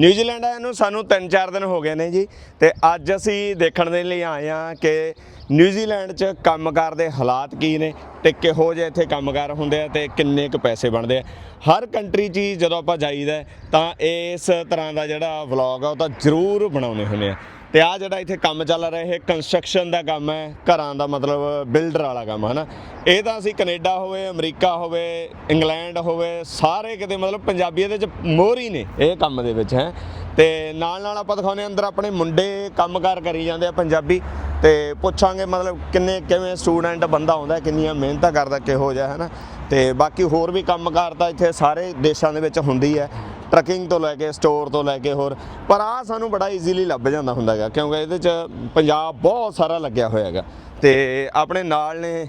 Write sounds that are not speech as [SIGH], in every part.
New Zealand ਆਇਆ ਨੂੰ ਸਾਨੂੰ 3-4 ਦਿਨ ਹੋ ਗਏ ਨੇ ਜੀ, ਤੇ ਅੱਜ ਅਸੀਂ ਦੇਖਣ ਦੇ ਲਈ ਆਏ ਹਾਂ ਕਿ ਨਿਊਜ਼ੀਲੈਂਡ 'ਚ ਕੰਮਕਾਰ ਦੇ ਹਾਲਾਤ ਕੀ ਨੇ ਤੇ ਕਿਹੋ ਜਿਹੇ ਇੱਥੇ ਕੰਮਕਾਰ ਹੁੰਦੇ ਆ ਤੇ ਕਿੰਨੇ ਕੁ ਪੈਸੇ ਬਣਦੇ ਆ। ਹਰ ਕੰਟਰੀ 'ਚ ਹੀ ਜਦੋਂ ਆਪਾਂ ਜਾਈਦਾ ਤਾਂ ਇਸ ਤਰ੍ਹਾਂ ਦਾ ਜਿਹੜਾ ਵਲੌਗ ਆ, ਉਹ ਤਾਂ ਜ਼ਰੂਰ ਬਣਾਉਣੇ ਹੁੰਦੇ ਆ। ਤੇ ਆ ਜਿਹੜਾ ਇੱਥੇ ਕੰਮ ਚੱਲ ਰਿਹਾ, ਇਹ ਕੰਸਟਰਕਸ਼ਨ ਦਾ ਕੰਮ ਹੈ, ਘਰਾਂ ਦਾ ਮਤਲਬ ਬਿਲਡਰ ਵਾਲਾ ਕੰਮ ਹੈ ਨਾ ਇਹ ਤਾਂ ਅਸੀਂ ਕੈਨੇਡਾ ਹੋਵੇ, ਅਮਰੀਕਾ ਹੋਵੇ, ਇੰਗਲੈਂਡ ਹੋਵੇ, ਸਾਰੇ ਕਿਤੇ ਮਤਲਬ ਪੰਜਾਬੀ ਇਹਦੇ ਚ ਮੋਹਰ ਨੇ, ਇਹ ਕੰਮ ਦੇ ਵਿੱਚ, ਹੈ? ਤੇ ਨਾਲ ਨਾਲ ਆਪਾਂ ਦਿਖਾਉਂਦੇ ਹਾਂ ਅੰਦਰ ਆਪਣੇ ਮੁੰਡੇ ਕੰਮਕਾਰ ਕਰੀ ਜਾਂਦੇ ਆ ਪੰਜਾਬੀ ਤੇ ਪੁੱਛਾਂਗੇ ਮਤਲਬ ਕਿੰਨੇ ਕਿਵੇਂ ਸਟੂਡੈਂਟ ਬੰਦਾ ਆਉਂਦਾ, ਕਿੰਨੀਆਂ ਮਿਹਨਤਾਂ ਕਰਦਾ, ਕਿਹੋ ਜਿਹਾ ਹੈ ਨਾ ਤੇ ਬਾਕੀ ਹੋਰ ਵੀ ਕੰਮਕਾਰ ਤਾਂ ਇੱਥੇ ਸਾਰੇ ਦੇਸ਼ਾਂ ਦੇ ਵਿੱਚ ਹੁੰਦੀ ਹੈ। ਟਰਕਿੰਗ ਤੋਂ ਲੈ ਕੇ, ਸਟੋਰ ਤੋਂ ਲੈ ਕੇ ਹੋਰ। ਪਰ ਆ ਸਾਨੂੰ ਬੜਾ ਈਜ਼ੀਲੀ ਲੱਭ ਜਾਂਦਾ ਹੁੰਦਾ ਹੈਗਾ ਕਿਉਂਕਿ ਇਹਦੇ ਚ ਪੰਜਾਬ ਬਹੁਤ ਸਾਰਾ ਲੱਗਿਆ ਹੋਇਆ ਹੈਗਾ ਤੇ ਆਪਣੇ ਨਾਲ ਨੇ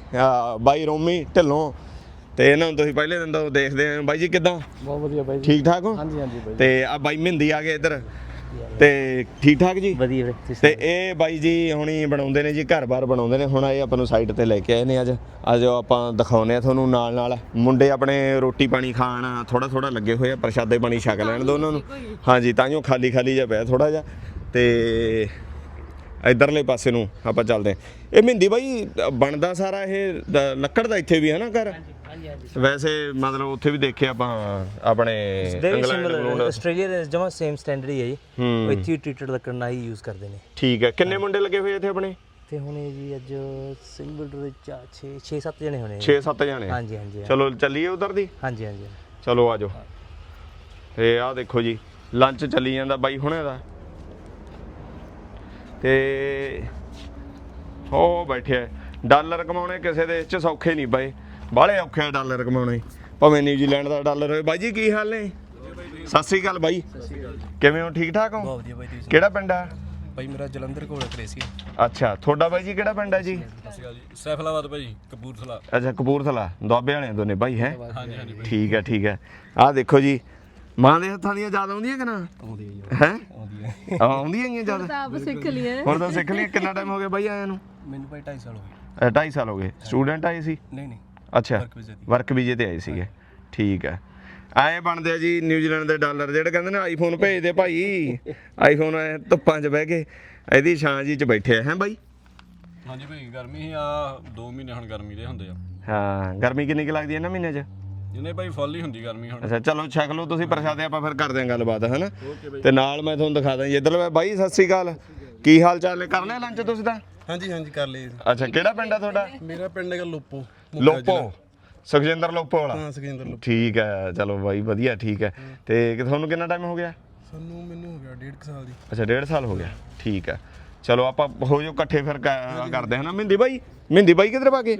ਬਾਈ ਰੋਮੀ ਢਿੱਲੋਂ ਤੇ ਇਹਨਾਂ ਨੂੰ ਤੁਸੀਂ ਪਹਿਲੇ ਦਿਨ ਤੋਂ ਦੇਖਦੇ ਆਂ। ਬਾਈ ਜੀ ਕਿਦਾਂ? ਬਹੁਤ ਵਧੀਆ ਬਾਈ ਜੀ। ਠੀਕ ਠਾਕ ਹੋ? ਹਾਂਜੀ ਹਾਂਜੀ ਬਾਈ ਤੇ ਆ ਬਾਈ ਮਹਿੰਦੀ ਆ ਗਏ ਇੱਧਰ। ਤੇ ਠੀਕ ਠਾਕ ਜੀ? ਵਧੀਆ ਵੀਰੇ ਤੁਸੀਂ ਤੇ ਇਹ ਬਾਈ ਜੀ ਹੁਣੀ ਬਣਾਉਂਦੇ ਨੇ ਜੀ ਘਰ-ਬਾਰ ਬਣਾਉਂਦੇ ਨੇ। ਹੁਣ ਇਹ ਆਪਾਂ ਨੂੰ ਸਾਈਡ ਤੇ ਲੈ ਕੇ ਆਏ ਨੇ ਅੱਜ। ਅੱਜ ਉਹ ਆਪਾਂ ਦਿਖਾਉਨੇ ਆ ਤੁਹਾਨੂੰ ਨਾਲ ਨਾਲ ਮੁੰਡੇ ਆਪਣੇ ਰੋਟੀ ਪਾਣੀ ਖਾਣ ਥੋੜਾ ਥੋੜਾ ਲੱਗੇ ਹੋਏ ਆ ਪ੍ਰਸ਼ਾਦੇ ਪਾਣੀ ਛਕ ਲੈਣ ਦੋ ਉਹਨਾਂ ਨੂੰ। ਹਾਂਜੀ ਤਾਂਿਓ ਖਾਲੀ ਖਾਲੀ ਜਿਹਾ ਪਿਆ ਥੋੜਾ ਜਿਹਾ। ਤੇ ਇਧਰਲੇ ਪਾਸੇ ਨੂੰ ਆਪਾਂ ਚੱਲਦੇ ਹਾਂ। ਇਹ ਮਹਿੰਦੀ ਬਾਈ ਬਣਦਾ ਸਾਰਾ ਇਹ ਲੱਕੜ ਦਾ ਇੱਥੇ ਵੀ ਹੈ ਨਾ ਘਰ? ਹਾਂਜੀ। ਹਾਂਜੀ ਵੈਸੇ ਮਤਲਬ ਉੱਥੇ ਵੀ ਦੇਖਿਆ ਆਪਾਂ ਆਪਣੇ ਦੇ ਇੰਗਲੈਂਡ ਸਿਮਿਲਰ ਇੰਗਲੈਂਡ। ਆਸਟ੍ਰੇਲੀਆ ਦੇ ਜਮਾ ਸੇਮ ਸਟੈਂਡਰਡ ਹੀ ਹੈ ਜੀ। ਉਹ ਇੱਥੇ ਟ੍ਰੀਟਡ ਲੱਕੜ ਨਾਲ ਹੀ ਯੂਜ਼ ਕਰਦੇ ਨੇ। ਠੀਕ ਹੈ। ਕਿੰਨੇ ਮੁੰਡੇ ਲੱਗੇ ਹੋਏ ਇੱਥੇ ਆਪਣੇ? ਤੇ ਹੁਣ ਜੀ ਅੱਜ ਸਿੰਗਲ ਦੇ 6 6 7 ਜਣੇ ਹੋਣੇ 6-7 ਜਾਣੇ? ਹਾਂਜੀ ਹਾਂਜੀ ਚਲੋ ਚੱਲੀਏ ਉਧਰ ਦੀ? ਹਾਂਜੀ ਹਾਂਜੀ। ਚਲੋ ਆਜੋ ਤੇ ਆਹ ਦੇਖੋ ਜੀ ਲੰਚ ਚੱਲੀ ਜਾਂਦਾ ਬਾਈ ਹੁਣੇ ਦਾ। ਤੇ ਉਹ ਬੈਠਿਆ। ਡਾਲਰ ਕਮਾਉਣੇ ਕਿਸੇ ਦੇਸ਼ 'ਚ ਸੌਖੇ ਨਹੀਂ ਬਾਈ। ਬਾਹਲੇ ਔਖੇ ਆ ਡਾਲਰ ਕਮਾਉਣੇ। ਭਾਵੇਂ ਨਿਊਜ਼ੀਲੈਂਡ ਦਾ ਡਾਲਰ ਹੋਵੇ ਬਾਈ ਜੀ ਕੀ ਹਾਲ ਨੇ? ਸਤਿ ਸ੍ਰੀ ਅਕਾਲ ਬਾਈ। ਕਿਵੇਂ ਹੋ? ਠੀਕ ਠਾਕ ਹੋ? ਬਹੁਤ ਵਧੀਆ ਬਾਈ ਤੁਸੀਂ ਕਿਹੜਾ ਪਿੰਡ ਆ? ਬਾਈ ਮੇਰਾ ਜਲੰਧਰ ਕੋਲ ਕ੍ਰੇਸੀ ਅੱਛਾ ਤੁਹਾਡਾ ਬਾਈ ਜੀ ਕਿਹੜਾ ਪਿੰਡ ਆ ਜੀ? ਸੈਫਲਾਬਾਦ ਭਾਈ ਕਪੂਰਥਲਾ। ਅੱਛਾ ਕਪੂਰਥਲਾ। ਦੁਆਬੇ ਵਾਲੇ ਦੋਨੇ ਬਾਈ ਹੈ? ਹਾਂਜੀ ਹਾਂਜੀ ਬਾਈ। ਠੀਕ ਹੈ ਠੀਕ ਹੈ। ਆਹ ਦੇਖੋ ਜੀ ਮਾਂ ਦੇ ਹੱਥਾਂ ਦੀਆਂ ਯਾਦ ਆਉਂਦੀਆਂ ਕਿ ਨਾ? ਆਉਂਦੀ ਹੈ ਜੀ ਹੈ? ਆਉਂਦੀ ਹੈ ਆਉਂਦੀਆਂ ਹੀ ਆ ਜਦ ਤਾਂ ਆਪ ਸਿੱਖ ਲਈਏ ਹੁਣ ਤਾਂ ਸਿੱਖ ਲਈ ਕਿੰਨਾ ਟਾਈਮ ਹੋ ਗਿਆ ਬਾਈ ਆਇਆਂ ਨੂੰ? ਮੈਨੂੰ ਭਾਈ 2.5 ਸਾਲ ਹੋ ਗਏ। 2.5 ਸਾਲ ਹੋ ਗਏ। ਸਟੂਡੈਂਟ ਆਏ ਸੀ? ਨਹੀਂ ਨਹੀਂ। ਅੱਛਾ। Work visa ਤੇ। ਵਰਕ ਵੀਜ਼ੇ ਤੇ ਆਏ ਸੀਗੇ। ਠੀਕ ਹੈ ਆਏ ਬਣਦੇ ਆ ਜੀ ਨਿਊਜ਼ੀਲੈਂਡ ਦੇ ਡਾਲਰ ਜਿਹੜੇ ਕਹਿੰਦੇ ਨੇ ਆਈਫੋਨ ਭੇਜਦੇ ਭਾਈ। ਆਈਫੋਨ ਐ ਧੁੱਪਾਂ 'ਚ ਬਹਿ ਕੇ ਇਹਦੀ ਛਾਂ ਜੀ 'ਚ ਬੈਠੇ ਆ ਹੈ ਬਾਈ? ਹਾਂਜੀ ਭਾਈ ਗਰਮੀ ਹੀ ਆ 2 ਮਹੀਨੇ ਹੁਣ ਗਰਮੀ ਦੇ ਹੁੰਦੇ ਆ। ਹਾਂ ਗਰਮੀ ਕਿੰਨੀ ਕੁ ਲੱਗਦੀ ਹੈ ਨਾ ਮਹੀਨੇ 'ਚ? ਜਿਹਨੇ ਭਾਈ ਫੁੱਲ ਹੀ ਹੁੰਦੀ ਗਰਮੀ ਹੁਣ। ਅੱਛਾ ਚਲੋ ਛਕ ਲਓ ਤੁਸੀਂ ਪ੍ਰਸ਼ਾਦੇ ਆਪਾਂ ਫਿਰ ਕਰਦੇ ਆਂ ਗੱਲਬਾਤ ਹਨਾ? ਤੇ ਨਾਲ ਮੈਂ ਤੁਹਾਨੂੰ ਦਿਖਾ ਦਾਂ ਇੱਧਰ ਬਾਈ ਸਤਿ ਸ੍ਰੀ ਅਕਾਲ। ਕੀ ਹਾਲ ਚਾਲ ਨੇ? ਕਰ ਲਿਆ ਲੰਚ ਤੁਸੀਂ ਤਾਂ? ਹਾਂਜੀ ਹਾਂਜੀ ਕਰ ਲਈ ਅੱਛਾ ਕਿਹੜਾ ਪਿੰਡ ਆ ਤੁਹਾਡਾ? ਮੇਰਾ ਪਿੰਡ ਹੈਗਾ ਲੋਪੋ। ਲੋਪੋ ਸੁਖਜਿੰਦਰ ਲੋਪੋ ਵਾਲਾ ਹਾਂ ਸੁਖਿੰਦਰ ਲੋਪੋ। ਠੀਕ ਹੈ ਚਲੋ ਬਾਈ ਵਧੀਆ ਠੀਕ ਹੈ। ਤੇ ਕਿ ਤੁਹਾਨੂੰ ਕਿੰਨਾ ਟਾਈਮ ਹੋ ਗਿਆ? ਸਾਨੂੰ ਮੈਨੂੰ ਹੋ ਗਿਆ ਡੇਢ ਕੁ ਸਾਲ ਦੀ। ਅੱਛਾ ਡੇਢ ਸਾਲ ਹੋ ਗਿਆ। ਠੀਕ ਹੈ। ਚਲੋ ਆਪਾਂ ਹੋ ਜੋ ਇਕੱਠੇ ਫਿਰ ਕਰਦੇ ਹਾਂ ਨਾ। ਮਹਿੰਦੀ ਬਾਈ ਮਹਿੰਦੀ ਬਾਈ ਕਿੱਧਰ ਪਾ ਕੇ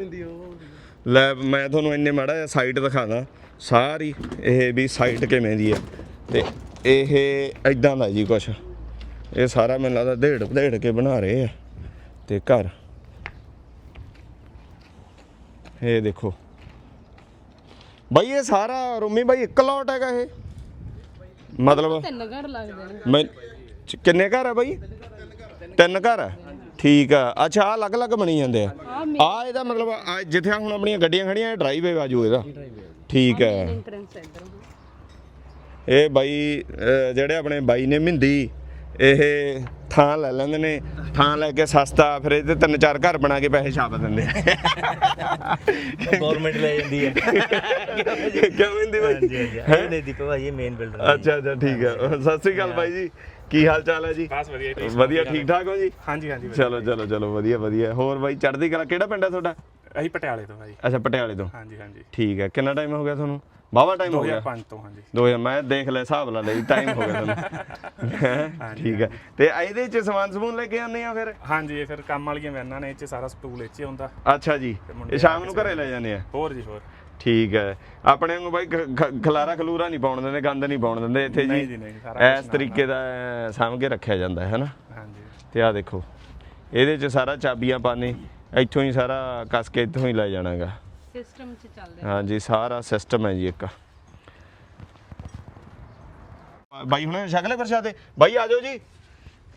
ਲੈ ਮੈਂ ਤੁਹਾਨੂੰ ਇੰਨੇ ਮਾੜਾ ਜਿਹਾ ਸਾਈਟ ਦਿਖਾਦਾ ਸਾਰੀ ਇਹ ਵੀ ਸਾਈਟ ਕਿਵੇਂ ਦੀ ਹੈ। ਤੇ ਇਹ ਐਦਾਂ ਦਾ ਜੀ ਕੁਛ। ਇਹ ਸਾਰਾ ਮੈਨੂੰ ਲੱਗਦਾ ਢੇੜ ਢੇੜ ਕੇ ਬਣਾ ਰਹੇ ਆ। ਤੇ ਘਰ। ਇਹ ਦੇਖੋ। ਬਾਈ ਇਹ ਸਾਰਾ ਰੂਮੀ ਬਾਈ ਇੱਕ ਲੋਟ ਹੈਗਾ ਇਹ। ਮਤਲਬ ਤਿੰਨ ਘਰ ਲੱਗਦੇ ਨੇ। ਮੈਂ ਚ- ਕਿੰਨੇ ਘਰ ਆ ਬਾਈ? ਤਿੰਨ ਘਰ ਆ? ਠੀਕ ਆ। ਅੱਛਾ ਆ ਅਲੱਗ-ਅਲੱਗ ਬਣੀ ਜਾਂਦੇ ਆ। ਆ ਇਹਦਾ ਮਤਲਬ ਆਹ ਜਿੱਥੇ ਆਹ ਹੁਣ ਆਪਣੀਆਂ ਗੱਡੀਆਂ ਖੜੀਆਂ ਇਹ ਡਰਾਈਵੇ ਆਜੂ ਇਹਦਾ। ਠੀਕ ਹੈ ਐਂਟਰੈਂਸ ਇੱਧਰ। ਇਹ ਬਾਈ ਅਹ ਜਿਹੜੇ ਆਪਣੇ ਬਾਈ ਨੇ ਮਹਿੰਦੀ ਇਹ ਥਾਂ ਲੈ ਲੈਂਦੇ ਨੇ ਥਾਂ ਲੈ ਕੇ ਸਸਤਾ ਫਿਰ ਇਹਦੇ ਤਿੰਨ ਚਾਰ ਘਰ ਬਣਾ ਕੇ ਪੈਸੇ ਛਾਪ ਦਿੰਦੇ ਆ। ਗਵਰਨਮੈਂਟ ਲੈ ਜਾਂਦੀ ਹੈ ਕਿਉਂ ਮਹਿੰਦੀ ਬਾਈ? ਹਾਂਜੀ ਹਾਂਜੀ। ਇਹ ਨਹੀਂ ਦੀਪਕ ਭਾਈ ਇਹ ਮੇਨ ਬਿਲਡਰ ਅੱਛਾ ਅੱਛਾ ਠੀਕ ਹੈ ਸਤਿ ਸ੍ਰੀ ਅਕਾਲ ਬਾਈ ਜੀ। ਕੀ ਹਾਲ ਚਾਲ ਹੈ ਜੀ? ਬਸ ਵਧੀਆ ਜੀ, ਵਧੀਆ ਠੀਕ ਠਾਕ ਹੋ ਜੀ? ਹਾਂਜੀ ਹਾਂਜੀ ਚਲੋ ਚਲੋ ਚਲੋ ਵਧੀਆ ਵਧੀਆ। ਹੋਰ ਬਾਈ ਚੜ੍ਹਦੀ ਕਲਾ ਕਿਹੜਾ ਪਿੰਡ ਹੈ ਤੁਹਾਡਾ? ਅਸੀਂ ਪਟਿਆਲੇ ਤੋਂ ਭਾਈ ਅੱਛਾ ਪਟਿਆਲੇ ਤੋਂ। ਹਾਂਜੀ ਹਾਂਜੀ। ਠੀਕ ਹੈ ਕਿੰਨਾ ਟਾਈਮ ਹੋ ਗਿਆ ਤੁਹਾਨੂੰ? ਬਾਵਾ ਟਾਈਮ ਹੋ ਗਿਆ। 2005 ਤੋਂ ਹਾਂਜੀ। 2000 ਮੈਂ ਦੇਖ ਲੈ ਹਿਸਾਬ ਲਾ ਲਈ ਟਾਈਮ ਹੋ ਗਿਆ ਤੁਹਾਨੂੰ? [LAUGHS] ਠੀਕ ਹੈ। ਤੇ ਇਹਦੇ ਚ ਸਮਾਨ ਸਮੂਨ ਲੈ ਕੇ ਆਉਂਦੇ ਆ ਫਿਰ? ਹਾਂਜੀ ਇਹ ਫਿਰ ਕੰਮ ਵਾਲੀਆਂ ਵੈਨਾਂ ਨੇ ਇਹ ਚ ਸਾਰਾ ਸਟੂਲ ਇਹ ਚ ਹੁੰਦਾ। ਅੱਛਾ ਜੀ। ਇਹ ਸ਼ਾਮ ਨੂੰ ਘਰੇ ਲੈ ਜਾਂਦੇ ਆ? ਹੋਰ ਜੀ ਹੋਰ। ਠੀਕ ਹੈ। ਆਪਣੇ ਨੂੰ ਬਾਈ ਖਲਾਰਾ ਖਲੂਰਾ ਨਹੀਂ ਪਾਉਣ ਦਿੰਦੇ ਗੰਦ ਨਹੀਂ ਪਾਉਣ ਦਿੰਦੇ ਇੱਥੇ ਜੀ। ਇਸ ਤਰੀਕੇ ਦਾ ਸਾਂਭ ਕੇ ਰੱਖਿਆ ਜਾਂਦਾ ਹੈ ਹਨਾ? ਹਾਂਜੀ। ਤੇ ਆ ਦੇਖੋ ਇਹਦੇ ਚ ਸਾਰਾ ਚਾਬੀਆਂ ਪਾਣੇ ਇੱਥੋਂ ਹੀ ਸਾਰਾ ਕੱਸ ਕੇ ਇੱਥੋਂ ਹੀ ਲੈ ਜਾਣਾਗਾ। ਸਿਸਟਮ 'ਚ ਚੱਲਦੇ ਹਾਂਜੀ ਸਾਰਾ ਸਿਸਟਮ ਹੈ ਜੀ ਇੱਕ। ਬਾਈ ਹੁਣ ਸ਼ਕਲੇ ਪ੍ਰਸ਼ਾਦੇ ਬਾਈ ਆ ਜਾਓ ਜੀ।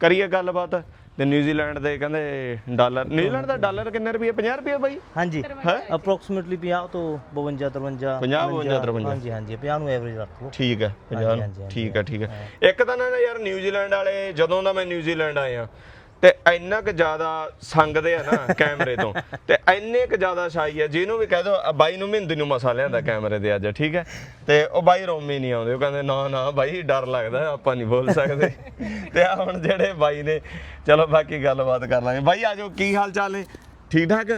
ਕਰੀਏ ਗੱਲਬਾਤ। ਤੇ ਨਿਊਜ਼ੀਲੈਂਡ ਦੇ ਕਹਿੰਦੇ ਡਾਲਰ ਨਿਊਜ਼ੀਲੈਂਡ ਦਾ ਡਾਲਰ ਕਿੰਨੇ ਰੁਪਏ? 50 ਰੁਪਏ ਬਾਈ? ਹਾਂਜੀ। ਹੈ? ਅਪਰੋਕਸੀਮੇਟਲੀ 50 ਤੋਂ 52 53 50, 52, 53 ਹਾਂਜੀ ਹਾਂਜੀ। 50 ਨੂੰ ਐਵਰੇਜ ਰੱਖ ਲਓ। ਠੀਕ ਹੈ 50 ਹਾਂਜੀ, ਹਾਂਜੀ, ਠੀਕ ਹੈ ਠੀਕ ਹੈ। ਇੱਕ ਤਾਂ ਨਾ ਯਾਰ ਨਿਊਜ਼ੀਲੈਂਡ ਵਾਲੇ ਜਦੋਂ ਦਾ ਮੈਂ ਨਿਊਜ਼ੀਲੈਂਡ ਆਇਆ ਤੇ ਇੰਨਾ ਕੁ ਜ਼ਿਆਦਾ ਸੰਗਦੇ ਆ ਨਾ ਕੈਮਰੇ ਤੋਂ, ਤੇ ਇੰਨੇ ਕੁ ਜ਼ਿਆਦਾ ਸ਼ਾਈ ਆ, ਜਿਹਨੂੰ ਵੀ ਕਹਿ ਦੋ ਬਾਈ ਨੂੰ ਮਹਿੰਦੀ ਨੂੰ ਮਸਾ ਲਿਆਂਦਾ ਕੈਮਰੇ ਦੇ ਅੱਜ, ਠੀਕ ਹੈ? ਤੇ ਉਹ ਬਾਈ ਰੋਮੀ ਨਹੀਂ ਆਉਂਦੇ, ਉਹ ਕਹਿੰਦੇ, ਨਾ ਨਾ, ਬਾਈ, ਡਰ ਲੱਗਦਾ, ਆਪਾਂ ਨਹੀਂ ਬੋਲ ਸਕਦੇ। ਤੇ ਆ ਹੁਣ ਜਿਹੜੇ ਬਾਈ ਨੇ, ਚਲੋ ਬਾਕੀ ਗੱਲਬਾਤ ਕਰ ਲਾਂਗੇ। ਬਾਈ ਆਜੋ ਕੀ ਹਾਲ ਚਾਲ ਨੇ? ਠੀਕ ਠਾਕ?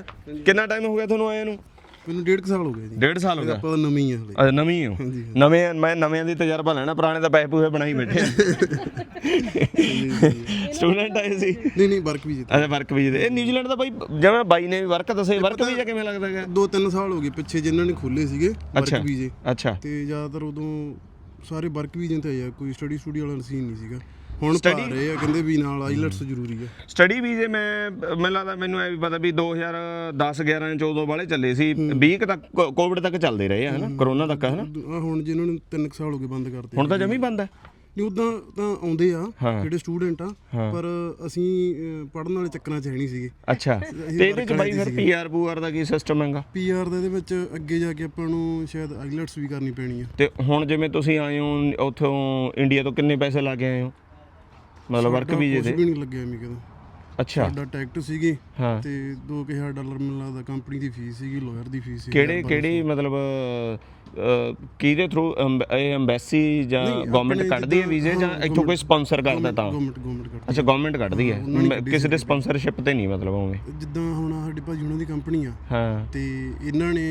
ਕਿੰਨਾ ਟਾਈਮ ਹੋ ਗਿਆ ਤੁਹਾਨੂੰ ਆਏ ਨੂੰ? ਮੈਨੂੰ ਡੇਢ ਕੁ ਸਾਲ ਹੋ ਗਿਆ ਜੀ। ਡੇਢ ਸਾਲ ਹੋ ਗਿਆ? ਆਪਾਂ ਨਵੀਂ ਆ ਹਲੇ। ਅੱਛਾ ਨਵੀਂ ਹੋ? ਨਵੇਂ ਮੈਂ ਨਵਿਆਂ ਦੀ ਤਜਰਬਾ ਲੈਣਾ ਪੁਰਾਣੇ ਤਾਂ ਪੈਸੇ ਪੂਸੇ ਬਣਾਈ ਬੈਠੇ ਸਟੂਡੈਂਟ ਆਏ ਸੀ। ਨਹੀਂ ਨਹੀਂ ਵਰਕ ਵੀ ਜਿੱਤੇ ਅੱਛਾ ਵਰਕ ਵੀਜ਼ੇ ਦੇ ਇਹ ਨਿਊਜ਼ੀਲੈਂਡ ਦਾ ਬਾਈ ਜਿਵੇਂ ਬਾਈ ਨੇ ਵੀ ਵਰਕ ਦੱਸੇ ਵਰਕ ਵੀਜ਼ਾ ਕਿਵੇਂ ਲੱਗਦਾ ਹੈਗਾ? ਦੋ ਤਿੰਨ ਸਾਲ ਹੋ ਗਏ ਪਿੱਛੇ ਜਿਨ੍ਹਾਂ ਨੇ ਖੋਲੇ ਸੀਗੇ ਵਰਕ ਵੀਜ਼ੇ। ਅੱਛਾ। ਤੇ ਜ਼ਿਆਦਾਤਰ ਉਦੋਂ ਸਾਰੇ ਵਰਕ ਵੀਜ਼ੇ ਤੇ ਆਇਆ ਕੋਈ ਸਟੱਡੀ ਸਟੂਡੀ ਵਾਲਾ ਸੀਨ ਨਹੀਂ ਸੀਗਾ। ਹੁਣ ਪਾ Study- ਰਹੇ ਆ ਕਹਿੰਦੇ ਵੀ ਨਾਲ ਆਈਲੈਟਸ ਜ਼ਰੂਰੀ ਆ। ਸਟੱਡੀ ਵੀਜ਼ੇ ਮੈਂ ਮੈਨੂੰ ਲੱਗਦਾ ਮੈਨੂੰ ਐ ਵੀ ਪਤਾ ਵੀ 2010 11 14 ਵਾਲੇ ਚੱਲੇ ਸੀ 20 ਕੁ ਤੱਕ ਕੋਵਿਡ ਤੱਕ ਚੱਲਦੇ ਰਹੇ ਆ ਹਨਾ? ਕਰੋਨਾ ਤੱਕ ਹਨਾ? ਆ ਹੁਣ ਜਿਹਨਾਂ ਨੂੰ ਤਿੰਨ ਕੁ ਸਾਲ ਹੋ ਗਏ ਬੰਦ ਕਰਤੇ ਹੁਣ ਤਾਂ ਜਮੀ ਬੰਦ ਹੈ ਨਹੀਂ ਉਦਾਂ ਤਾਂ ਆਉਂਦੇ ਆ ਹਾਂ। ਜਿਹੜੇ ਸਟੂਡੈਂਟ ਆ ਪਰ ਅਸੀਂ ਪੜਨ ਵਾਲੇ ਚੱਕਰਾਂ 'ਚ ਹੈ ਨਹੀਂ ਸੀਗੇ। ਅੱਛਾ। ਤੇ ਇਹਦੇ ਚ ਬਾਈ ਫਿਰ ਪੀਆਰ ਪੂਆਰ ਦਾ ਕੀ ਸਿਸਟਮ ਹੈਗਾ? ਪੀਆਰ ਦਾ ਇਹਦੇ ਵਿੱਚ ਅੱਗੇ ਜਾ ਕੇ ਆਪਾਂ ਨੂੰ ਸ਼ਾਇਦ ਆਈਲੈਟਸ ਵੀ ਕਰਨੀ ਪੈਣੀ ਆ। ਤੇ ਹੁਣ ਜਿਵੇਂ ਤੁਸੀਂ ਆਏ ਹੋ ਉੱਥੋਂ ਇੰਡੀਆ ਤੋਂ ਕਿੰਨੇ ਪੈਸੇ ਲਾ ਕੇ ਆਏ ਹੋ? ਮਤਲਬ ਵਰਕ ਵੀਜ਼ੇ ਤੇ ਵੀ ਨਹੀਂ ਲੱਗਿਆ ਮੀ ਕਦੋਂ। ਅੱਛਾ। ਸਾਡਾ ਟੈਕਟ ਸੀਗੇ ਹਾਂ। ਤੇ 2000 ਡਾਲਰ ਮੈਨੂੰ ਲੱਗਦਾ ਕੰਪਨੀ ਦੀ ਫੀਸ ਸੀਗੀ ਲਾਇਰ ਦੀ ਫੀਸ ਸੀ ਕਿਹੜੇ ਕਿਹੜੀ ਮਤਲਬ ਕਿਹਦੇ ਥਰੂ ਇਹ ਐਮਬੈਸੀ ਜਾਂ ਗਵਰਨਮੈਂਟ ਕੱਢਦੀ ਹੈ ਵੀਜ਼ੇ ਜਾਂ ਇੱਥੋਂ ਕੋਈ ਸਪਾਂਸਰ ਕਰਦਾ ਤਾਂ? ਗਵਰਨਮੈਂਟ ਗਵਰਨਮੈਂਟ ਕਰਦੀ ਅੱਛਾ ਗਵਰਨਮੈਂਟ ਕੱਢਦੀ ਹੈ। ਕਿਸੇ ਦੇ ਸਪਾਂਸਰਸ਼ਿਪ ਤੇ ਨਹੀਂ ਮਤਲਬ ਉਵੇਂ ਜਿੱਦਾਂ ਹੁਣ ਸਾਡੀ ਭਾਜੀ ਉਹਨਾਂ ਦੀ ਕੰਪਨੀ ਆ। ਹਾਂ। ਤੇ ਇਹਨਾਂ ਨੇ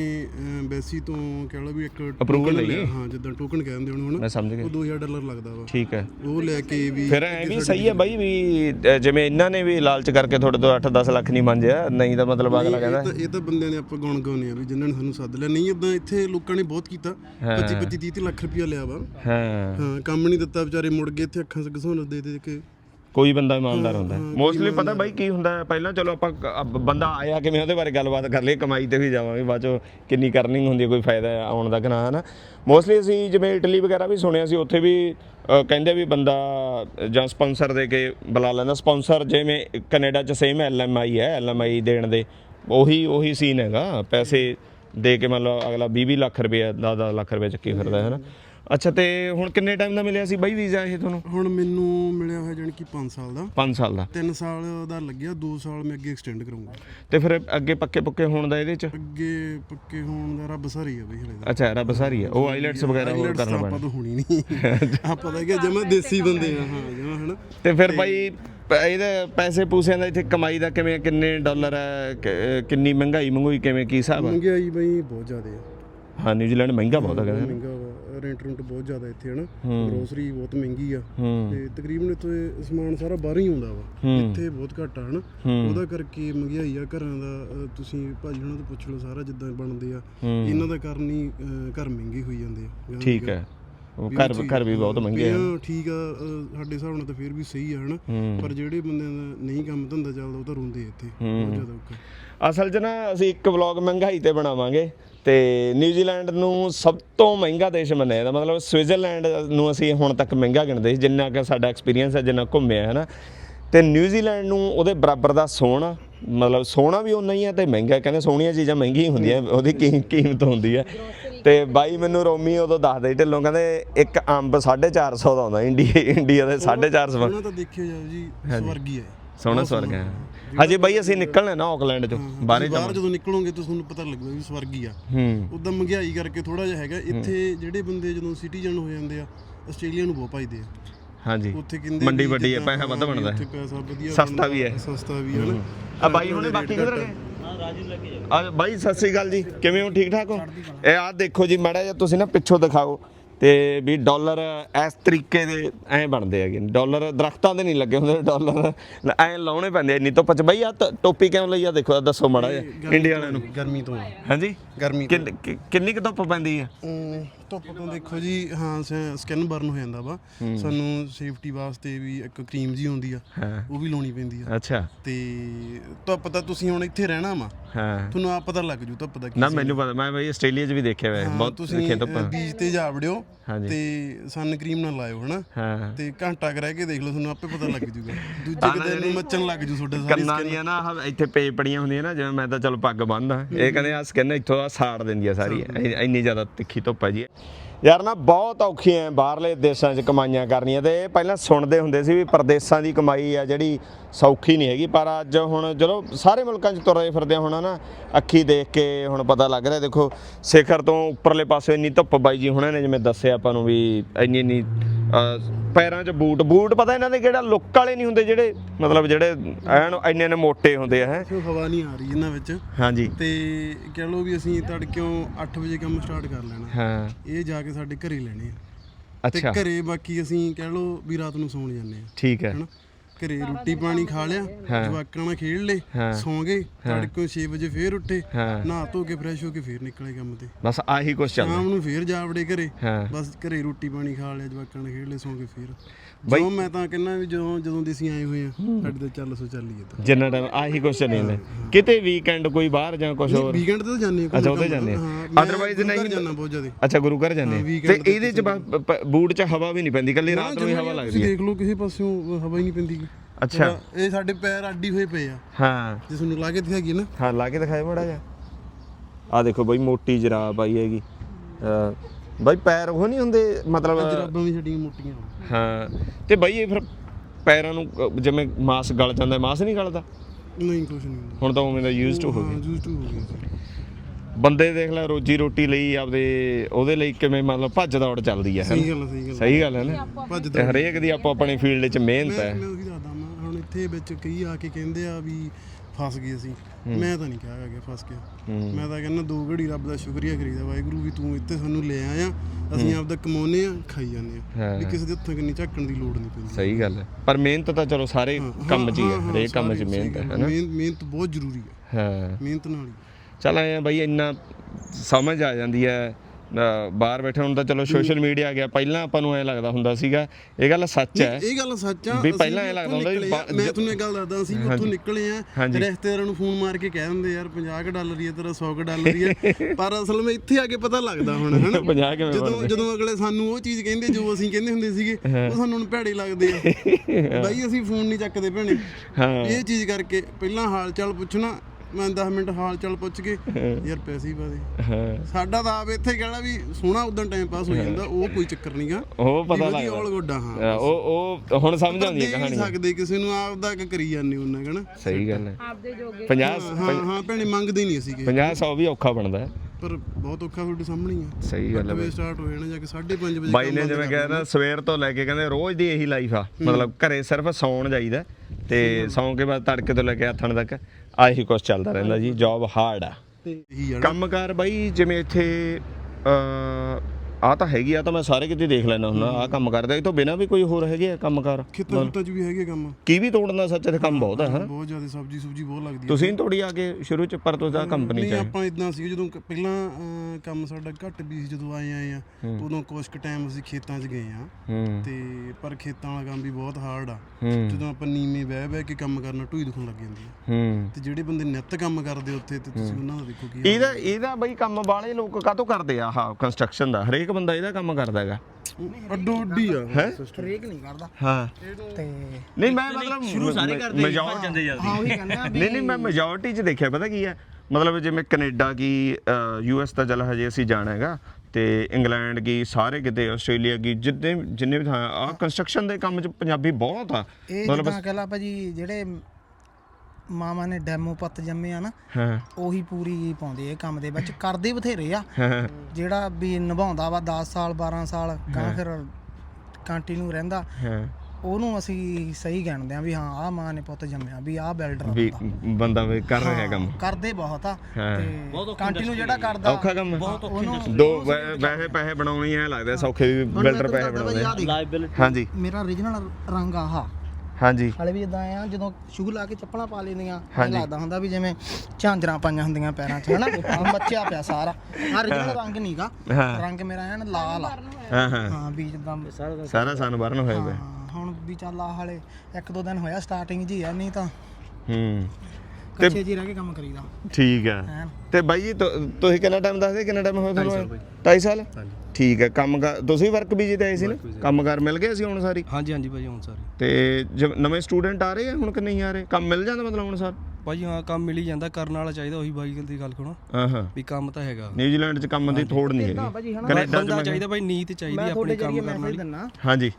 ਐਮਬੈਸੀ ਤੋਂ ਕਹਿ ਲਓ ਵੀ ਇੱਕ token ਲਈ? ਹਾਂ ਜਿੱਦਾਂ ਟੋਕਨ ਕਹਿੰਦੇ ਹੁਣ ਮੈਂ ਸਮਝ ਗਿਆ। ਉਹ 2000 ਡਾਲਰ ਲੱਗਦਾ ਵਾ। ਠੀਕ ਹੈ। ਉਹ ਲੈ ਕੇ ਵੀ ਫਿਰ ਐ ਵੀ ਸਹੀ ਹੈ ਬਾਈ ਵੀ ਜਿਵੇਂ ਇਹਨਾਂ ਨੇ ਵੀ ਲਾਲਚ ਕਰਕੇ ਤੁਹਾਡੇ ਤੋਂ 8-10 ਲੱਖ ਨਹੀਂ ਮੰਗਿਆ। ਨਹੀਂ ਤਾਂ ਮਤਲਬ ਅਗਲਾ ਇਹ ਕਹਿੰਦਾ ਤਾਂ ਇਹ ਤਾਂ ਬੰਦਿਆਂ ਨੇ ਆਪਾਂ ਗੁਣ ਗਾਉਨੇ ਆ ਵੀ ਜਿਨ੍ਹਾਂ ਨੇ ਸਾਨੂੰ ਸੱਦ ਲਿਆ। ਨਹੀਂ ਇਦਾਂ ਇੱਥੇ ਲੋਕਾਂ ਨੇ ਬਹੁਤ ਕੀਤਾ। 25 25 30 ਲੱਖ ਰੁਪਇਆ ਲਿਆ ਵਾ। ਹਾਂ। ਹਾਂ ਕੰਮ ਨਹੀਂ ਦਿੱਤਾ ਵਿਚਾਰੇ ਮੁੜ ਗਏ ਇੱਥੇ ਅੱਖਾਂ ਘਸੋਣ ਦੇ ਦੇ ਕੇ ਕੋਈ ਬੰਦਾ ਇਮਾਨਦਾਰ ਹੁੰਦਾ ਮੋਸਟਲੀ ਪਤਾ ਬਾਈ ਕੀ ਹੁੰਦਾ ਹੈ? ਪਹਿਲਾਂ ਚਲੋ ਆਪਾਂ ਕ- ਬੰਦਾ ਆਇਆ ਕਿਵੇਂ ਉਹਦੇ ਬਾਰੇ ਗੱਲਬਾਤ ਕਰ ਲਈ ਕਮਾਈ ਤੇ ਵੀ ਜਾਵਾਂਗੇ ਬਾਅਦ ਚੋਂ ਕਿੰਨੀ ਕਰਨਿੰਗ ਹੁੰਦੀ ਹੈ ਕੋਈ ਫਾਇਦਾ ਹੈ ਆਉਣ ਦਾ ਕਿ ਨਾ ਹਨਾ? ਮੋਸਟਲੀ ਅਸੀਂ ਜਿਵੇਂ ਇਟਲੀ ਵਗੈਰਾ ਵੀ ਸੁਣਿਆ ਸੀ ਉੱਥੇ ਵੀ ਅ, ਕਹਿੰਦੇ ਵੀ ਬੰਦਾ ਜਾਂ ਸਪਾਂਸਰ ਦੇ ਕੇ ਬੁਲਾ ਲੈਂਦਾ। ਸਪਾਂਸਰ ਜਿਵੇਂ ਕੈਨੇਡਾ 'ਚ ਸੇਮ ਐਲਐਮਆਈ ਹੈ ਐਲਐਮਆਈ ਦੇਣ ਦੇ। ਉਹੀ ਉਹੀ ਸੀਨ ਹੈਗਾ। ਪੈਸੇ ਦੇ ਕੇ ਮਤਲਬ ਅਗਲਾ 20 20 ਲੱਖ ਰੁਪਏ 10 10 ਲੱਖ ਰੁਪਏ ਚੱਕੀ ਫਿਰਦਾ ਹੈ ਹਨਾ? ਅੱਛਾ ਤੇ ਹੁਣ ਕਿੰਨੇ ਟਾਈਮ ਦਾ ਮਿਲਿਆ ਸੀ ਬਾਈ ਵੀਜ਼ਾ ਇਹ ਤੁਹਾਨੂੰ? ਹੁਣ ਮੈਨੂੰ ਮਿਲਿਆ ਹੋਇਆ ਕਿ 5 ਸਾਲ ਦਾ। 5 ਸਾਲ ਦਾ। 3 ਸਾਲ ਦਾ ਲੱਗਿਆ 2 ਸਾਲ ਮੈਂ ਅੱਗੇ ਐਕਸਟੈਂਡ ਕਰੂੰਗਾ ਤੇ ਫਿਰ ਅੱਗੇ ਪੱਕੇ ਪੁੱਕੇ ਹੋਣ ਦਾ ਇਹਦੇ ਚ? ਅੱਗੇ ਪੱਕੇ ਹੋਣ ਦਾ ਰੱਬ ਸਾਰੀ ਆ ਬਈ ਹਲੇ ਦਾ ਅੱਛਾ ਰੱਬ ਸਾਰੀ ਹੈ ਉਹ ਆਈਲੈਟਸ ਵਗੈਰਾ ਹੋਰ ਕਰਨਾ ਪੈਣਾ ਆਪਾਂ ਤਾਂ ਹੋਣੀ ਨਹੀਂ। ਆਪਾਂ ਤਾਂ ਕਿ ਜਮਾ ਦੇਸੀ ਬੰਦੇ ਆ ਹਾਂ ਜਮਾ ਹਨਾ। ਤੇ ਫਿਰ ਪ- ਇਹਦੇ ਪੈਸੇ ਪੂਸਿਆਂ ਦਾ ਇੱਥੇ ਕਮਾਈ ਦਾ ਕਿਵੇਂ ਕਿੰਨੇ ਡਾਲਰ ਹੈ ਕਿੰਨੀ ਮਹਿੰਗਾਈ ਮੰਗੂਈ ਕਿਵੇਂ ਕੀ ਹਿਸਾਬ ਹੈ ਮਹਿੰਗਾਈ ਬਈ ਬਹੁਤ ਜ਼ਿਆਦਾ ਆ। ਹਾਂ ਨਿਊਜ਼ੀਲੈਂਡ ਮਹਿੰਗਾ ਬਹੁਤ ਹੈ ਕਹਿੰਦੇ ਮਹਿੰਗਾ ਰੈਂਟ ਰੂੰਟ ਬਹੁਤ ਜ਼ਿਆਦਾ ਇੱਥੇ ਹਨਾ। ਗਰੋਸਰੀ ਬਹੁਤ ਮਹਿੰਗੀ ਆ। ਤੇ ਤਕਰੀਬਨ ਇੱਥੇ ਸਮਾਨ ਸਾਰਾ ਬਾਹਰੋਂ ਹੀ ਆਉਂਦਾ ਵਾ। ਇੱਥੇ ਬਹੁਤ ਘੱਟ ਆ ਹਨਾ। ਉਹਦਾ ਕਰਕੇ ਮਹਿੰਗਾਈ ਆ ਘਰਾਂ ਦਾ ਤੁਸੀਂ ਭਾਜੀ ਉਹਨਾਂ ਤੋਂ ਪੁੱਛ ਲਓ ਸਾਰਾ ਜਿੱਦਾਂ ਬਣਦੇ ਆ। ਇਹਨਾਂ ਦਾ ਕਾਰਨ ਹੀ ਘਰ ਮਹਿੰਗੇ ਹੋਈ ਜਾਂਦੇ ਆ। ਠੀਕ। ਹੈ। ਉਹ ਘਰ ਘਰ ਵੀ ਬਹੁਤ ਮਹਿੰਗੇ ਆ। ਠੀਕ ਆ ਸਾਡੇ ਹਿਸਾਬ ਨਾਲ ਤਾਂ ਫਿਰ ਵੀ ਸਹੀ ਆ ਹਨਾ। ਪਰ ਜਿਹੜੇ ਬੰਦਿਆਂ ਦਾ ਨਹੀਂ ਕੰਮ ਧੰਦਾ ਚੱਲਦਾ ਉਹ ਤਾਂ ਰੋਂਦੇ ਇੱਥੇ। ਬਹੁਤ ਜ਼ਿਆਦਾ ਔਖਾ। ਅਸਲ 'ਚ ਨਾ ਅਸੀਂ ਇੱਕ ਵਲੌਗ ਮਹਿੰਗਾਈ ਤੇ ਬਣਾਵਾਂਗੇ। ਤੇ ਨਿਊਜ਼ੀਲੈਂਡ ਨੂੰ ਸਭ ਤੋਂ ਮਹਿੰਗਾ ਦੇਸ਼ ਮੰਨਿਆ ਜਾਂਦਾ। ਮਤਲਬ ਸਵਿਟਜ਼ਰਲੈਂਡ ਨੂੰ ਅਸੀਂ ਹੁਣ ਤੱਕ ਮਹਿੰਗਾ ਗਿਣਦੇ ਸੀ ਜਿੰਨਾ ਕਿ ਸਾਡਾ ਐਕਸਪੀਰੀਅੰਸ ਹੈ ਜਿੰਨਾ ਘੁੰਮਿਆ ਹੈ ਨਾ ਤੇ ਨਿਊਜ਼ੀਲੈਂਡ ਨੂੰ ਉਹਦੇ ਬਰਾਬਰ ਦਾ ਸੋਨਾ ਮਤਲਬ ਸੋਨਾ ਵੀ ਉਨਾ ਹੀ ਹੈ ਤੇ ਮਹਿੰਗਾ ਕਹਿੰਦੇ ਸੋਹਣੀਆਂ ਚੀਜ਼ਾਂ ਮਹਿੰਗੀਆਂ ਹੁੰਦੀਆਂ ਉਹਦੀ ਕੀ ਕੀਮਤ ਹੁੰਦੀ ਹੈ। ਤੇ ਬਾਈ ਮੈਨੂੰ ਰੋਮੀ ਉਦੋਂ ਦੱਸਦੇ ਸੀ ਢਿੱਲੋਂ ਕਹਿੰਦੇ ਇੱਕ ਅੰਬ 450 ਦਾ ਆਉਂਦਾ ਇੰਡੀਆ ਇੰਡੀਆ ਦੇ 450 ਉਹਨਾਂ ਤਾਂ ਦੇਖਿਆ ਜਾਓ ਜੀ ਸਵਰਗੀ ਹੈ। ਸੋਹਣਾ ਸਵਰਗ ਹੈ। ਹਜੇ ਬਾਈ ਅਸੀਂ ਨਿਕਲਣਾ ਨਾ ਆਕਲੈਂਡ ਚੋਂ ਬਾਹਰੇ ਬਾਹਰ ਜਦੋਂ ਨਿਕਲੋਗੇ ਤਾਂ ਤੁਹਾਨੂੰ ਪਤਾ ਲੱਗਦਾ ਵੀ ਸਵਰਗੀ ਆ। ਹੂੰ। ਉਦਾਂ ਮਹਿੰਗਾਈ ਕਰਕੇ ਥੋੜਾ ਜਿਹਾ ਹੈਗਾ ਇੱਥੇ ਜਿਹੜੇ ਬੰਦੇ ਜਦੋਂ ਸਿਟੀਜ਼ਨ ਹੋ ਜਾਂਦੇ ਆ ਆਸਟ੍ਰੇਲੀਆ ਨੂੰ ਬਹੁਤ ਭਜਦੇ ਆ। ਹਾਂਜੀ। ਉੱਥੇ ਕਹਿੰਦੇ ਮੰਡੀ ਵੱਡੀ ਹੈ ਪੈਸਾ ਵੱਧ ਹਾਂ ਬਣਦਾ। ਹੈ ਪੈਸਾ ਵਧੀਆ ਸਸਤਾ ਵੀ ਹੈ। ਸਸਤਾ ਵੀ ਹੈ ਨਾ ਆ ਬਾਈ ਹੁਣੇ ਬਾਕੀ ਕਿਧਰ ਗਏ? ਹਾਂ ਰਾਜੂ ਲੱਗੇ ਜਾ ਆ ਬਾਈ ਸਤਿ ਸ੍ਰੀ ਅਕਾਲ ਜੀ। ਕਿਵੇਂ ਹੋ? ਠੀਕ ਠਾਕ ਹੋ? ਇਹ ਆ ਦੇਖੋ ਜੀ ਮਾੜਾ ਜਿਹਾ ਤੁਸੀਂ ਨਾ ਪਿੱਛੋਂ ਦਿਖਾਓ। ਤੇ ਵੀ ਡਾਲਰ ਇਸ ਤਰੀਕੇ ਦੇ ਐਂ ਬਣਦੇ ਹੈਗੇ। ਡਾਲਰ ਦਰਖਤਾਂ ਦੇ ਨਹੀਂ ਲੱਗੇ ਹੁੰਦੇ ਡਾਲਰ ਐਂ ਲਾਉਣੇ ਪੈਂਦੇ ਇੰਨੀ ਧੁੱਪ ਚ ਬਾਈ ਆ ਟੋਪੀ ਕਿਉਂ ਲਈ ਆ? ਦੇਖੋ ਦੱਸੋ ਮਾੜਾ ਜਿਹਾ ਇੰਡੀਆ ਵਾਲਿਆਂ ਨੂੰ। ਗਰਮੀ ਤੋਂ। ਹਾਂਜੀ? ਗਰਮੀ ਤੋਂ ਕਿੰਨ- ਕਿ- ਧੁੱਪ ਪੈਂਦੀ ਆ? ਧੁੱਪ ਤੋਂ ਦੇਖੋ ਜੀ ਹਾਂ ਸਕਿਨ ਬਰਨ ਹੋ ਜਾਂਦਾ ਵਾ। ਸਾਨੂੰ ਸੇਫਟੀ ਵਾਸਤੇ ਵੀ ਇੱਕ ਕਰੀਮ ਜੀ ਆਉਂਦੀ ਆ ਉਹ ਵੀ ਲਾਉਣੀ ਪੈਂਦੀ ਆ। ਅੱਛਾ। ਤੇ ਧੁੱਪ ਤਾਂ ਤੁਸੀਂ ਹੁਣ ਇੱਥੇ ਰਹਿਣਾ ਵਾ। ਹਾਂ। ਤੁਹਾਨੂੰ ਆਪ ਪਤਾ ਲੱਗ ਜੂ ਧੁੱਪ ਦਾ ਕੀ ਨਾ ਮੈਨੂੰ ਪਤਾ ਮੈਂ ਬਾਈ ਆਸਟ੍ਰੇਲੀਆ 'ਚ ਵੀ ਦੇਖਿਆ ਹੋਇਆ ਹੈ, ਹਾਂ, ਬਹੁਤ ਤੁਸੀਂ ਦੇਖਿਆ ਧੁੱਪ। ਬੀਚ ਤੇ ਜਾ ਵੜਿਓ ਹਾਂਜੀ। ਤੇ ਸਨ ਕਰੀਮ ਨਾਲ ਲਾਇਓ ਹਨਾ? ਹਾਂ। ਤੇ ਘੰਟਾ ਕੁ ਰਹਿ ਕੇ ਦੇਖ ਲਓ ਤੁਹਾਨੂੰ ਆਪੇ ਪਤਾ ਲੱਗ ਜੂਗਾ। [LAUGHS] ਦੂਜੇ ਕੁ ਦਿਨ ਨੂੰ ਮੱਚਣ ਲੱਗ ਜੂ ਤੁਹਾਡੇ ਸਾਰੇ ਕੰਨਾਂ ਦੀਆਂ ਨਾ ਆਹ ਇੱਥੇ ਪੇ ਪੜੀਆਂ ਹੁੰਦੀਆਂ ਨਾ ਜਿਵੇਂ ਮੈਂ ਤਾਂ ਚਲ ਪੱਗ ਬੰਨਦਾ। ਇਹ ਕਹਿੰਦੇ ਆ ਸਕਿਨ ਇੱਥੋਂ ਆ ਸਾੜ ਦਿੰਦੀ ਆ ਸਾਰੀ ਇੰਨੀ ਜ਼ਿਆਦਾ ਤਿੱਖੀ ਧੁੱਪ ਹੈ ਜੀ। ਯਾਰ ਨਾ ਬਹੁਤ ਔਖੀ ਐ, ਬਾਹਰਲੇ ਦੇਸ਼ਾਂ 'ਚ ਕਮਾਈਆਂ ਕਰਨੀਆਂ ਤੇ ਇਹ ਪਹਿਲਾਂ ਸੁਣਦੇ ਹੁੰਦੇ ਸੀ ਵੀ ਪਰਦੇਸਾਂ ਦੀ ਕਮਾਈ ਆ ਜਿਹੜੀ ਸੌਖੀ ਨਹੀਂ ਹੈਗੀ, ਪਰ ਅੱਜ ਹੁਣ ਚਲੋ ਸਾਰੇ ਮੁਲਕਾਂ 'ਚ ਤੁਰੇ ਫਿਰਦੇ ਹੁਣ ਨਾ ਅੱਖੀ ਦੇਖ ਕੇ ਹੁਣ ਪਤਾ ਲੱਗ ਰਿਹਾ, ਦੇਖੋ ਸਿਖਰ ਤੋਂ ਉੱਪਰਲੇ ਪਾਸੇ ਇੰਨੀ ਧੁੱਪ ਬਾਈ ਜੀ ਹੁਣਾਂ ਨੇ ਜਿਵੇਂ ਦੱਸਿਆ ਆਪਾਂ ਨੂੰ ਵੀ ਇੰਨੀ ਇੰਨੀ ਪੈਰਾਂ 'ਚ ਬੂਟ। ਬੂਟ ਪਤਾ ਇਹਨਾਂ ਦੇ ਕਿਹੜਾ ਲੁੱਕ ਵਾਲੇ ਨਹੀਂ ਹੁੰਦੇ ਜਿਹੜੇ ਮਤਲਬ ਜਿਹੜੇ ਐਨ ਇੰਨੇ ਇੰਨੇ ਮੋਟੇ ਹੁੰਦੇ ਆ ਹੈ? ਹਵਾ ਨਹੀਂ ਆ ਰਹੀ ਇਹਨਾਂ ਵਿੱਚ। ਹਾਂਜੀ। ਤੇ ਕਹਿ ਲਓ ਵੀ ਅਸੀਂ ਤੜਕਿਓਂ 8 ਵਜੇ ਕੰਮ ਸਟਾਰਟ ਕਰ ਲੈਣਾ। ਹਾਂ। ਇਹ ਜਾ ਕੇ ਸਾਡੇ ਘਰੇ ਲੈਣੇ ਆ। ਤੇ ਅੱਛਾ। ਘਰੇ ਬਾਕੀ ਅਸੀਂ ਕਹਿ ਲਓ ਵੀ ਰਾਤ ਨੂੰ ਸੌਣ ਜਾਂਦੇ ਆ। ਠੀਕ ਹੈ। ਹਨਾ? ਘਰੇ ਰੋਟੀ ਪਾਣੀ ਖਾ ਲਿਆ ਜਵਾਕਾਂ ਨਾਲ ਖੇਡ ਲਏ ਸੌਂ ਗਏ ਤੜਕਿਓਂ 6 ਵਜੇ ਫੇਰ ਉੱਠੇ ਹਾਂ। ਨਹਾ ਧੋ ਕੇ ਫਰੈਸ਼ ਹੋ ਕੇ ਫੇਰ ਨਿਕਲੇ ਕੰਮ ਤੇ। ਬਸ ਆਹੀ ਕੁਛ ਚੱਲਦਾ। ਸ਼ਾਮ ਨੂੰ ਫੇਰ ਜਾ ਵੜੇ ਘਰੇ ਹਾਂ। ਬਸ ਘਰੇ ਰੋਟੀ ਪਾਣੀ ਖਾ ਲਿਆ ਜਵਾਕਾਂ ਨਾਲ ਖੇਡ ਲਏ ਸੌਂ ਕੇ ਫੇਰ। ਬਾਈ- ਜੋ ਮੈਂ ਤਾਂ ਕਹਿੰਦਾ ਵੀ ਜਦੋਂ ਜਦੋਂ ਦੇ ਅਸੀਂ ਆਏ ਹੋਏ ਆ ਸਾਡੇ ਤੇ ਚੱਲ ਸੋ ਚੱਲੀਏ ਤਾਂ। ਜਿੰਨਾ ਟਾਈਮ ਆਹੀ ਕੁਛ ਚੱਲੀ ਜਾਂਦਾ। ਕਿਤੇ ਵੀਕਐਂਡ ਕੋਈ ਬਾਹਰ ਜਾਂ ਕੁਝ ਹੋਰ? ਵੀਕਐਂਡ ਤੇ ਤਾਂ ਜਾਂਦੇ ਆ ਅੱਛਾ, ਉਹਦੇ ਜਾਂਦੇ ਆ। Otherwise ਨਹੀਂ- ਜਾਣਾ ਬਹੁਤ ਜ਼ਿਆਦਾ। ਅੱਛਾ ਗੁਰੂ ਘਰ ਜਾਂਦੇ ਹਾਂ, ਆ। ਤੇ ਇਹਦੇ ਚ ਪ- ਬੂਟ ਚ ਹਵਾ ਵੀ ਨਹੀਂ ਪੈਂਦੀ ਕੱਲੀ ਰਾਤ ਨੂੰ ਹੀ ਹਵਾ ਲੱਗਦੀ ਹੈ ਦੇਖ ਲਓ ਕਿਸੇ ਪਾਸਿਓਂ ਹਵਾ ਹੀ ਨਹੀਂ ਪੈਂਦੀ। ਗੀ। ਅੱਛਾ। ਇਹ ਸਾਡੇ ਪੈਰ ਅੱਡੀ ਹੋਏ ਪਏ ਆ। ਹਾਂ। ਜੇ ਤੁਹਾਨੂੰ ਲਾ ਕੇ ਦਿਖਾਈਏ ਨਾ। ਹਾਂ ਲਾ ਕੇ ਦਿਖਾਏ ਮੜਾ ਜਾ ਆ ਦੇਖੋ ਬਈ ਮੋਟੀ ਜਰਾਬ ਆਈ ਹੈਗੀ। ਅਹ ਬਈ ਪੈਰ ਉਹ ਨਹੀਂ ਹੁੰਦੇ ਮਤਲਬ ਜਰਾਬਾਂ ਵੀ ਸਾਡੀਆਂ ਮੋਟੀਆਂ। ਆ। ਹਾਂ ਤੇ ਬਈ ਇਹ ਫਿਰ ਪੈਰਾਂ ਨੂੰ ਅਹ, ਜਿਵੇਂ ਮਾਸ ਗਲ ਜਾਂਦਾ ਮਾਸ ਨਹੀਂ ਗਲਦਾ? ਨਹੀਂ ਕੁਝ ਨਹੀਂ ਹੁੰਦਾ। ਹੁਣ ਤਾਂ ਉਵੇਂ ਦਾ ਯੂਜ਼ਡ ਹੋ ਹਾਂ ਗਏ ਯੂਜ਼ ਟੂ ਹੋ ਸੀ। ਬੰਦੇ ਦੇਖ ਲੈ ਰੋਜੀ ਰੋਟੀ ਲਈ ਆਪਦੇ ਉਹਦੇ ਲਈ ਕਿਵੇਂ ਮਤਲਬ ਭੱਜ ਦੌੜ ਚੱਲਦੀ ਹੈ ਸਹੀ ਗੱਲ ਆ, ਸਹੀ ਗੱਲ ਆ। ਸਹੀ ਗੱਲ ਹੈ ਨਾ? ਭੱਜ ਤੇ ਹਰੇਕ ਦੀ ਆਪੋ ਆਪਣੀ ਫੀਲਡ 'ਚ ਮਿਹਨਤ ਹੈ। ਮੈਂ ਉਹੀ ਇੱਥੇ ਵਿੱਚ ਕਈ ਆ ਕੇ ਕਹਿੰਦੇ ਆ ਵੀ ਫਸ ਗਏ ਅਸੀਂ। ਮੈਂ ਤਾਂ ਨਹੀਂ ਕਿਹਾ ਹੈਗਾ ਫਸ ਗਿਆ ਮੈਂ ਤਾਂ ਕਹਿੰਦਾ ਦੋ ਘੜੀ ਰੱਬ ਦਾ ਸ਼ੁਕਰੀਆ ਕਰੀਦਾ ਵਾਹਿਗੁਰੂ ਵੀ ਤੂੰ ਇੱਥੇ ਸਾਨੂੰ ਲੈ ਆਇਆ। ਅਸੀਂ ਆਪਦਾ ਕਮਾਉਨੇ ਆ ਖਾਈ ਜਾਂਦੇ ਆ। ਵੀ ਕਿਸੇ ਦੇ ਹੱਥੋਂ ਕਿੰਨੀ ਝੱਕਣ ਦੀ ਲੋੜ ਨਹੀਂ ਪੈਂਦੀ। ਸਹੀ ਗੱਲ ਹੈ। ਪਰ ਮਿਹਨਤ ਤਾਂ ਚਲੋ ਸਾਰੇ ਕੰਮ 'ਚ ਹੀ ਹੈ ਹਰੇਕ ਕੰਮ 'ਚ ਮਿਹਨਤ ਹੈ ਹਨਾ ਮਿਹਨਤ ਮਿਹਨਤ ਬਹੁਤ ਜ਼ਰੂਰੀ ਹੈ। ਹਾਂ। ਮਿਹਨਤ ਨਾਲ ਹੀ। ਚੱਲ ਆਏ ਆ ਬਈ ਇੰਨਾ ਸਮਝ ਆ ਜਾਂਦੀ ਹੈ। ਬਾਹਰ ਬੈਠੇ ਹੁਣ ਤਾਂ ਚਲੋ ਸੋਸ਼ਲ ਮੀਡੀਆ ਆ ਗਿਆ। ਪਹਿਲਾਂ ਆਪਾਂ ਨੂੰ ਐ ਲੱਗਦਾ ਹੁੰਦਾ ਸੀਗਾ ਇਹ ਗੱਲ ਸੱਚ ਹੈ। ਇਹ ਗੱਲ ਸੱਚ ਆ। ਵੀ ਪਹਿਲਾਂ ਉੱਥੋਂ ਲੱਗਦਾ ਹੁੰਦਾ ਬਾ- ਮੈਂ ਤੁਹਾਨੂੰ ਗੱਲ ਦੱਸਦਾ ਵੀ ਉੱਥੋਂ ਨਿਕਲੇ ਆ। ਰਿਸ਼ਤੇਦਾਰਾਂ ਨੂੰ ਫੋਨ ਮਾਰ ਕੇ ਕਹਿ ਦਿੰਦੇ ਯਾਰ 50 ਡਾਲਰ ਹੀ ਤੇਰਾ 100 ਡਾਲਰ ਹੀ। [LAUGHS] ਪਰ ਅਸਲ ਵਿੱਚ ਇੱਥੇ ਆ ਕੇ ਪਤਾ ਲੱਗਦਾ ਹੁਣ ਹਨਾ? [LAUGHS] 50 ਕਿਵੇਂ ਜਦੋਂ ਜਦੋਂ ਅਗਲੇ ਸਾਨੂੰ ਉਹ ਚੀਜ਼ ਕਹਿੰਦੇ ਜੋ ਅਸੀਂ ਕਹਿੰਦੇ ਹੁੰਦੇ ਸੀਗੇ ਉਹ ਸਾਨੂੰ ਹੁਣ ਭੈੜੇ ਲੱਗਦੇ ਆ। [LAUGHS] ਬਾਈ ਅਸੀਂ ਫੋਨ ਨਹੀਂ ਚੱਕਦੇ ਭੈਣੇ। ਹਾਂ। ਇਹ ਚੀਜ਼ ਕਰਕੇ ਪਹਿਲਾਂ ਹਾਲ ਚਾਲ ਪੁੱਛਣਾ ਮੈਂ 10 ਮਿੰਟ ਹਾਲ ਚਾਲ ਪੁੱਛ ਕੇ ਯਾਰ ਪੈਸੇ ਹੀ ਪਾਦੇ ਹਾਂ। ਸਾਡਾ ਤਾਂ ਆਪ ਇੱਥੇ ਕਹਿਣਾ ਵੀ ਸੋਹਣਾ ਉਦੋਂ ਟਾਈਮ ਪਾਸ ਹੋ ਜਾਂਦਾ ਉਹ ਕੋਈ ਚੱਕਰ ਨਹੀਂਗਾ ਉਹ ਪਤਾ ਲੱਗਦਾ। ਆਲ ਗੁੱਡ ਹਾਂ ਉਹ ਉਹ ਹੁਣ ਸਮਝ ਆਉਂਦੀ ਹੈ ਦੇ ਨਹੀਂ ਕਹਾਣੀ ਸਕਦੇ ਕਿਸੇ ਨੂੰ ਆਪਦਾ ਕਿ ਕਰੀ ਜਾਂਦੇ ਉਹਨਾਂ ਕਹਣਾ ਸਹੀ ਗੱਲ ਹੈ। ਆਪਦੇ ਜੋਗੇ। 50 ਹਾਂ ਹਾਂ ਭੈਣੇ ਮੰਗਦੇ ਨਹੀਂ ਅਸੀਂ ਕਿਸੇ 50 100 ਵੀ ਔਖਾ ਬਣਦਾ ਹੈ। ਪਰ ਬਹੁਤ ਔਖਾ ਤੁਹਾਡੇ ਸਾਹਮਣੇ ਹੀ ਆ। ਸਹੀ ਗੱਲ ਹੈ ਵੇ ਸਟਾਰਟ ਹੋ ਜਾਣਾ ਜਾ ਕੇ 5:30 ਵਜੇ ਬਾਈ ਨੇ ਜਿਵੇਂ ਕਿਹਾ ਨਾ ਸਵੇਰ ਤੋਂ ਲੈ ਕੇ ਕਹਿੰਦੇ ਰੋਜ਼ ਦੀ ਇਹੀ ਲਾਈਫ ਆ। ਮਤਲਬ ਘਰੇ ਸਿਰਫ ਸੌਣ ਜਾਈਦਾ ਤੇ ਸੌਣ ਕੇ ਬਾਅਦ ਤੜਕੇ ਤੋਂ ਲੈ ਕੇ ਆਥਣ ਤੱਕ ਆਹੀ ਕੁਝ ਚੱਲਦਾ ਰਹਿੰਦਾ ਜੀ ਜੌਬ ਹਾਰਡ ਆ ਤੇ ਇਹੀ ਆ ਨਾ। ਕੰਮਕਾਰ ਬਾਈ ਜਿਵੇਂ ਇੱਥੇ ਅ ਆ ਤਾਂ ਹੈਗੀ ਆ ਤਾਂ ਮੈਂ ਸਾਰੇ ਕਿਤੇ ਦੇਖ ਲੈਣਾ ਹੁੰਦਾ। ਆ ਕੰਮ ਕਰਦਾ ਇਹ ਤੋਂ ਬਿਨਾ ਵੀ ਕੋਈ ਹੋਰ ਹੈਗੇ ਆ ਕੰਮਕਾਰ ਖੇਤਾਂ ਖੁੱਤਾਂ 'ਚ ਵੀ ਹੈਗੇ ਕੰਮ। ਕੀ ਵੀ ਤੋੜਨਾ ਸੱਚ ਤੇ ਕੰਮ ਬਹੁਤ ਹੈ? ਹਨਾ ਬਹੁਤ ਜ਼ਿਆਦਾ ਸਬਜ਼ੀ ਸੁਬਜੀ ਬਹੁਤ ਲੱਗਦੀ ਆ। ਤੁਸੀਂ ਨੀ ਤੋੜੀ ਆ ਕੇ ਸ਼ੁਰੂ ਚ ਪਰ ਤੁਸੀਂ ਕੰਪਨੀ ਨਹੀਂ ਚ ਆਏ। ਆਪਾਂ ਇਦਾਂ ਸੀ ਜਦੋਂ ਕ- ਪਹਿਲਾਂ ਅਹ, ਕੰਮ ਸਾਡਾ ਘੱਟ ਵੀ ਸੀ ਜਦੋਂ ਆਏ ਆਏ ਆ ਉਦੋਂ ਕੁਛ ਕੁ ਟਾਈਮ ਅਸੀਂ ਖੇਤਾਂ 'ਚ ਗਏ ਆ ਹੂੰ। ਤੇ ਪਰ ਖੇਤਾਂ ਵਾਲਾ ਕੰਮ ਵੀ ਬਹੁਤ ਹਾਰਡ ਆ। ਹੂੰ। ਜਦੋਂ ਆਪਾਂ ਨੀਵੇਂ ਬਹਿ ਬਹਿ ਕੇ ਕੰਮ ਕਰਨਾ ਢੂਈ ਦੁਖਣ ਲੱਗ ਜਾਂਦੀ ਆ। ਹੂੰ। ਤੇ ਜਿਹੜੇ ਬੰਦੇ ਨਿੱਤ ਕੰਮ ਕਰਦੇ ਉੱਥੇ ਤੇ ਤੁਸੀਂ ਉਹਨਾਂ ਦਾ ਦੇਖੋ ਕੀ ਹਾਲ ਇਹਦਾ ਇਹਦਾ ਬਈ ਕੰਮ ਵਾਲੇ ਲੋਕ ਕਾਹਤੋਂ ਕਰਦੇ ਆ ਆਹ ਕੰਸਟਰਕਸ਼ਨ ਦਾ? ਹਰੇਕ ਬੰਦਾ ਇਹਦਾ ਕੰਮ ਕਰਦਾ ਹੈਗਾ। ਅੱਡੋ ਅੱਡੀ ਆ। ਹੈ? ਹਰੇਕ ਨਹੀਂ ਕਰਦਾ। ਹਾਂ। ਤੇ ਨਹੀਂ ਮੈਂ ਮਤਲਬ ਸ਼ੁਰੂ ਸਾਰੇ ਕਰਦੇ ਜਾਂਦੇ ਹਾਂ ਉਹੀ ਕਹਿੰਦੇ ਨਹੀਂ ਨਹੀਂ ਮੈਂ ਮੈਜੋਰਟੀ ਚ ਦੇਖਿਆ ਪਤਾ ਕੀ ਹੈ? ਮਤਲਬ ਜਿਵੇਂ ਕੈਨੇਡਾ ਕੀ ਯੂ ਐਸ ਤਾਂ ਚੱਲ ਹਜੇ ਅਸੀਂ ਜਾਣਾ ਹੈਗਾ ਤੇ ਇੰਗਲੈਂਡ ਕੀ ਸਾਰੇ ਕਿਤੇ ਆਸਟ੍ਰੇਲੀਆ ਕੀ ਜਿੰਨੇ ਜਿੰਨੇ ਵੀ ਥਾਂ ਆ ਕੰਸਟਰਕਸ਼ਨ ਦੇ ਕੰਮ ਚ ਪੰਜਾਬੀ ਬਹੁਤ ਆ। ਇਹ ਜਿੱਦਾਂ ਕਹਿ ਲਾ ਭਾਜੀ ਜਿਹੜੇ ਮਾਮਾ ਨੇ ਡੈਮੋ ਪੱਤ ਜੰਮੇ ਆ ਨਾ ਹਾਂ। ਉਹੀ ਪੂਰੀ ਪਾਉਂਦੇ ਇਹ ਕੰਮ ਦੇ ਵਿੱਚ। ਕਰਦੇ ਬਥੇਰੇ ਆ। ਜਿਹੜਾ ਵੀ ਨਿਭਾਉਂਦਾ ਵਾ 10 ਸਾਲ 12 ਸਾਲ ਗਾਂ ਫਿਰ ਕੰਟੀਨਿਊ ਰਹਿੰਦਾ। ਹਾਂ। ਉਹਨੂੰ ਅਸੀਂ ਸਹੀ ਗਿਣਦੇ ਆ ਵੀ ਹਾਂ ਆਹ ਮਾਂ ਨੇ ਪੁੱਤ ਜੰਮਿਆ ਵੀ ਆਹ ਬਿਲਡਰ ਵੀ ਬੰਦਾ। ਵੀ ਕਰ ਰਿਹਾ ਕੰਮ। ਕਰਦੇ ਬਹੁਤ ਆ। ਤੇ ਕੰਟੀਨਿਊ ਜਿਹੜਾ ਕਰਦਾ ਔਖਾ ਕੰਮ ਉਹਨੂੰ ਦੋ ਵੈਸੇ ਪੈਸੇ ਬਣਾਉਣੇ ਐ ਲੱਗਦਾ ਸੌਖੇ ਵੀ ਬਿਲਡਰ ਪੈਸੇ ਬਣਾਉਂਦੇ ਆ। ਹਾਂਜੀ। ਮੇਰਾ origignal ਰੰਗ ਆਹ ਹਾਂਜੀ। ਹਾਲੇ ਵੀ ਇਦਾਂ ਆ ਜਦੋਂ ਸ਼ੂ ਲਾ ਕੇ ਚੱਪਲਾਂ ਪਾ ਲੈਂਦੀਆਂ ਐਂ ਲੱਗਦਾ ਹੁੰਦਾ ਵੀ ਜਿਵੇਂ ਝਾਂਜਰਾਂ ਪਾਈਆਂ ਹੁੰਦੀਆਂ ਪੈਰਾਂ 'ਚ ਹਨਾ? ਆਹ ਮੱਚਿਆ ਪਿਆ ਸਾਰਾ। ਆਹ origignal ਰੰਗ ਨਹੀਂਗਾ ਹਾਂ। ਰੰਗ ਮੇਰਾ ਐਨ ਲਾਲ ਆ। ਹਾਂ ਹਾਂ। ਹਾਂ ਵੀ ਜਿੱਦਾਂ ਸਾਰਾ ਸਨ ਬਰਨ ਹੋਏ ਵੇ ਹਾਂ, ਹੁਣ ਵੀ ਚੱਲ ਆ ਹਾਲੇ ਇੱਕ ਦੋ ਦਿਨ ਹੋਇਆ ਸਟਾਰਟਿੰਗ ਜੀ ਆ ਨਹੀਂ ਤਾਂ ਹੂੰ। ਕੱਚੇ ਜੀ ਰਹਿ ਕੇ ਕੰਮ ਕਰੀਦਾ। ਠੀਕ ਆ। ਐਨ ਤੇ ਬਾਈ ਜੀ ਤੁ- ਤੁਸੀਂ ਕਿੰਨਾ ਟਾਈਮ ਦੱਸਦੇ ਕਿੰਨਾ ਟਾਈਮ ਹੋਇਆ ਤੁਹਾਨੂੰ? 2.5 ਸਾਲ? ਠੀਕ ਹੈ ਕੰਮ ਕਾਰ- ਤੁਸੀਂ ਵਰਕ ਵੀਜ਼ੇ ਤੇ ਆਏ ਸੀ ਨਾ? ਕੰਮਕਾਰ ਮਿਲ ਗਿਆ ਸੀ ਹੁਣ ਸਾਰੀ? ਹਾਂਜੀ ਹਾਂਜੀ ਭਾਜੀ ਹੁਣ ਸਾਰੇ। ਤੇ ਜਬ ਨਵੇਂ ਸਟੂਡੈਂਟ ਆ ਰਹੇ ਆ ਹੁਣ ਕਿ ਨਹੀਂ ਆ ਰਹੇ? ਕੰਮ ਮਿਲ ਜਾਂਦਾ ਮਤਲਬ ਹੁਣ ਸਰ? ਭਾਜੀ ਹਾਂ ਕੰਮ ਮਿਲ ਹੀ ਜਾਂਦਾ ਕਰਨ ਵਾਲਾ ਚਾਹੀਦਾ ਉਹੀ ਬਾਈ ਦੀ ਗੱਲ ਕਰੋ ਹਾਂ ਹਾਂ। ਵੀ ਕੰਮ ਤਾਂ ਹੈਗਾ। ਨਿਊਜ਼ੀਲੈਂਡ 'ਚ ਕੰਮ ਦੀ ਥੋੜ ਨਹੀਂ ਹੈਗੀ। ਭਾਜੀ ਹਨਾ ਕੈਨੇਡਾ 'ਚ ਬੰਦਾ ਮੈਂ- ਚਾਹੀਦਾ ਭਾਈ ਨੀਤ ਚਾਹੀਦੀ ਮੈਂ ਆਪਣੀ ਤੁਹਾਡੇ ਕੰਮ ਜਰੀਏ ਕਰਨ ਮੈਸੇਜ ਵਾਲੀ। ਦਿੰਨਾ। ਹਾਂਜੀ।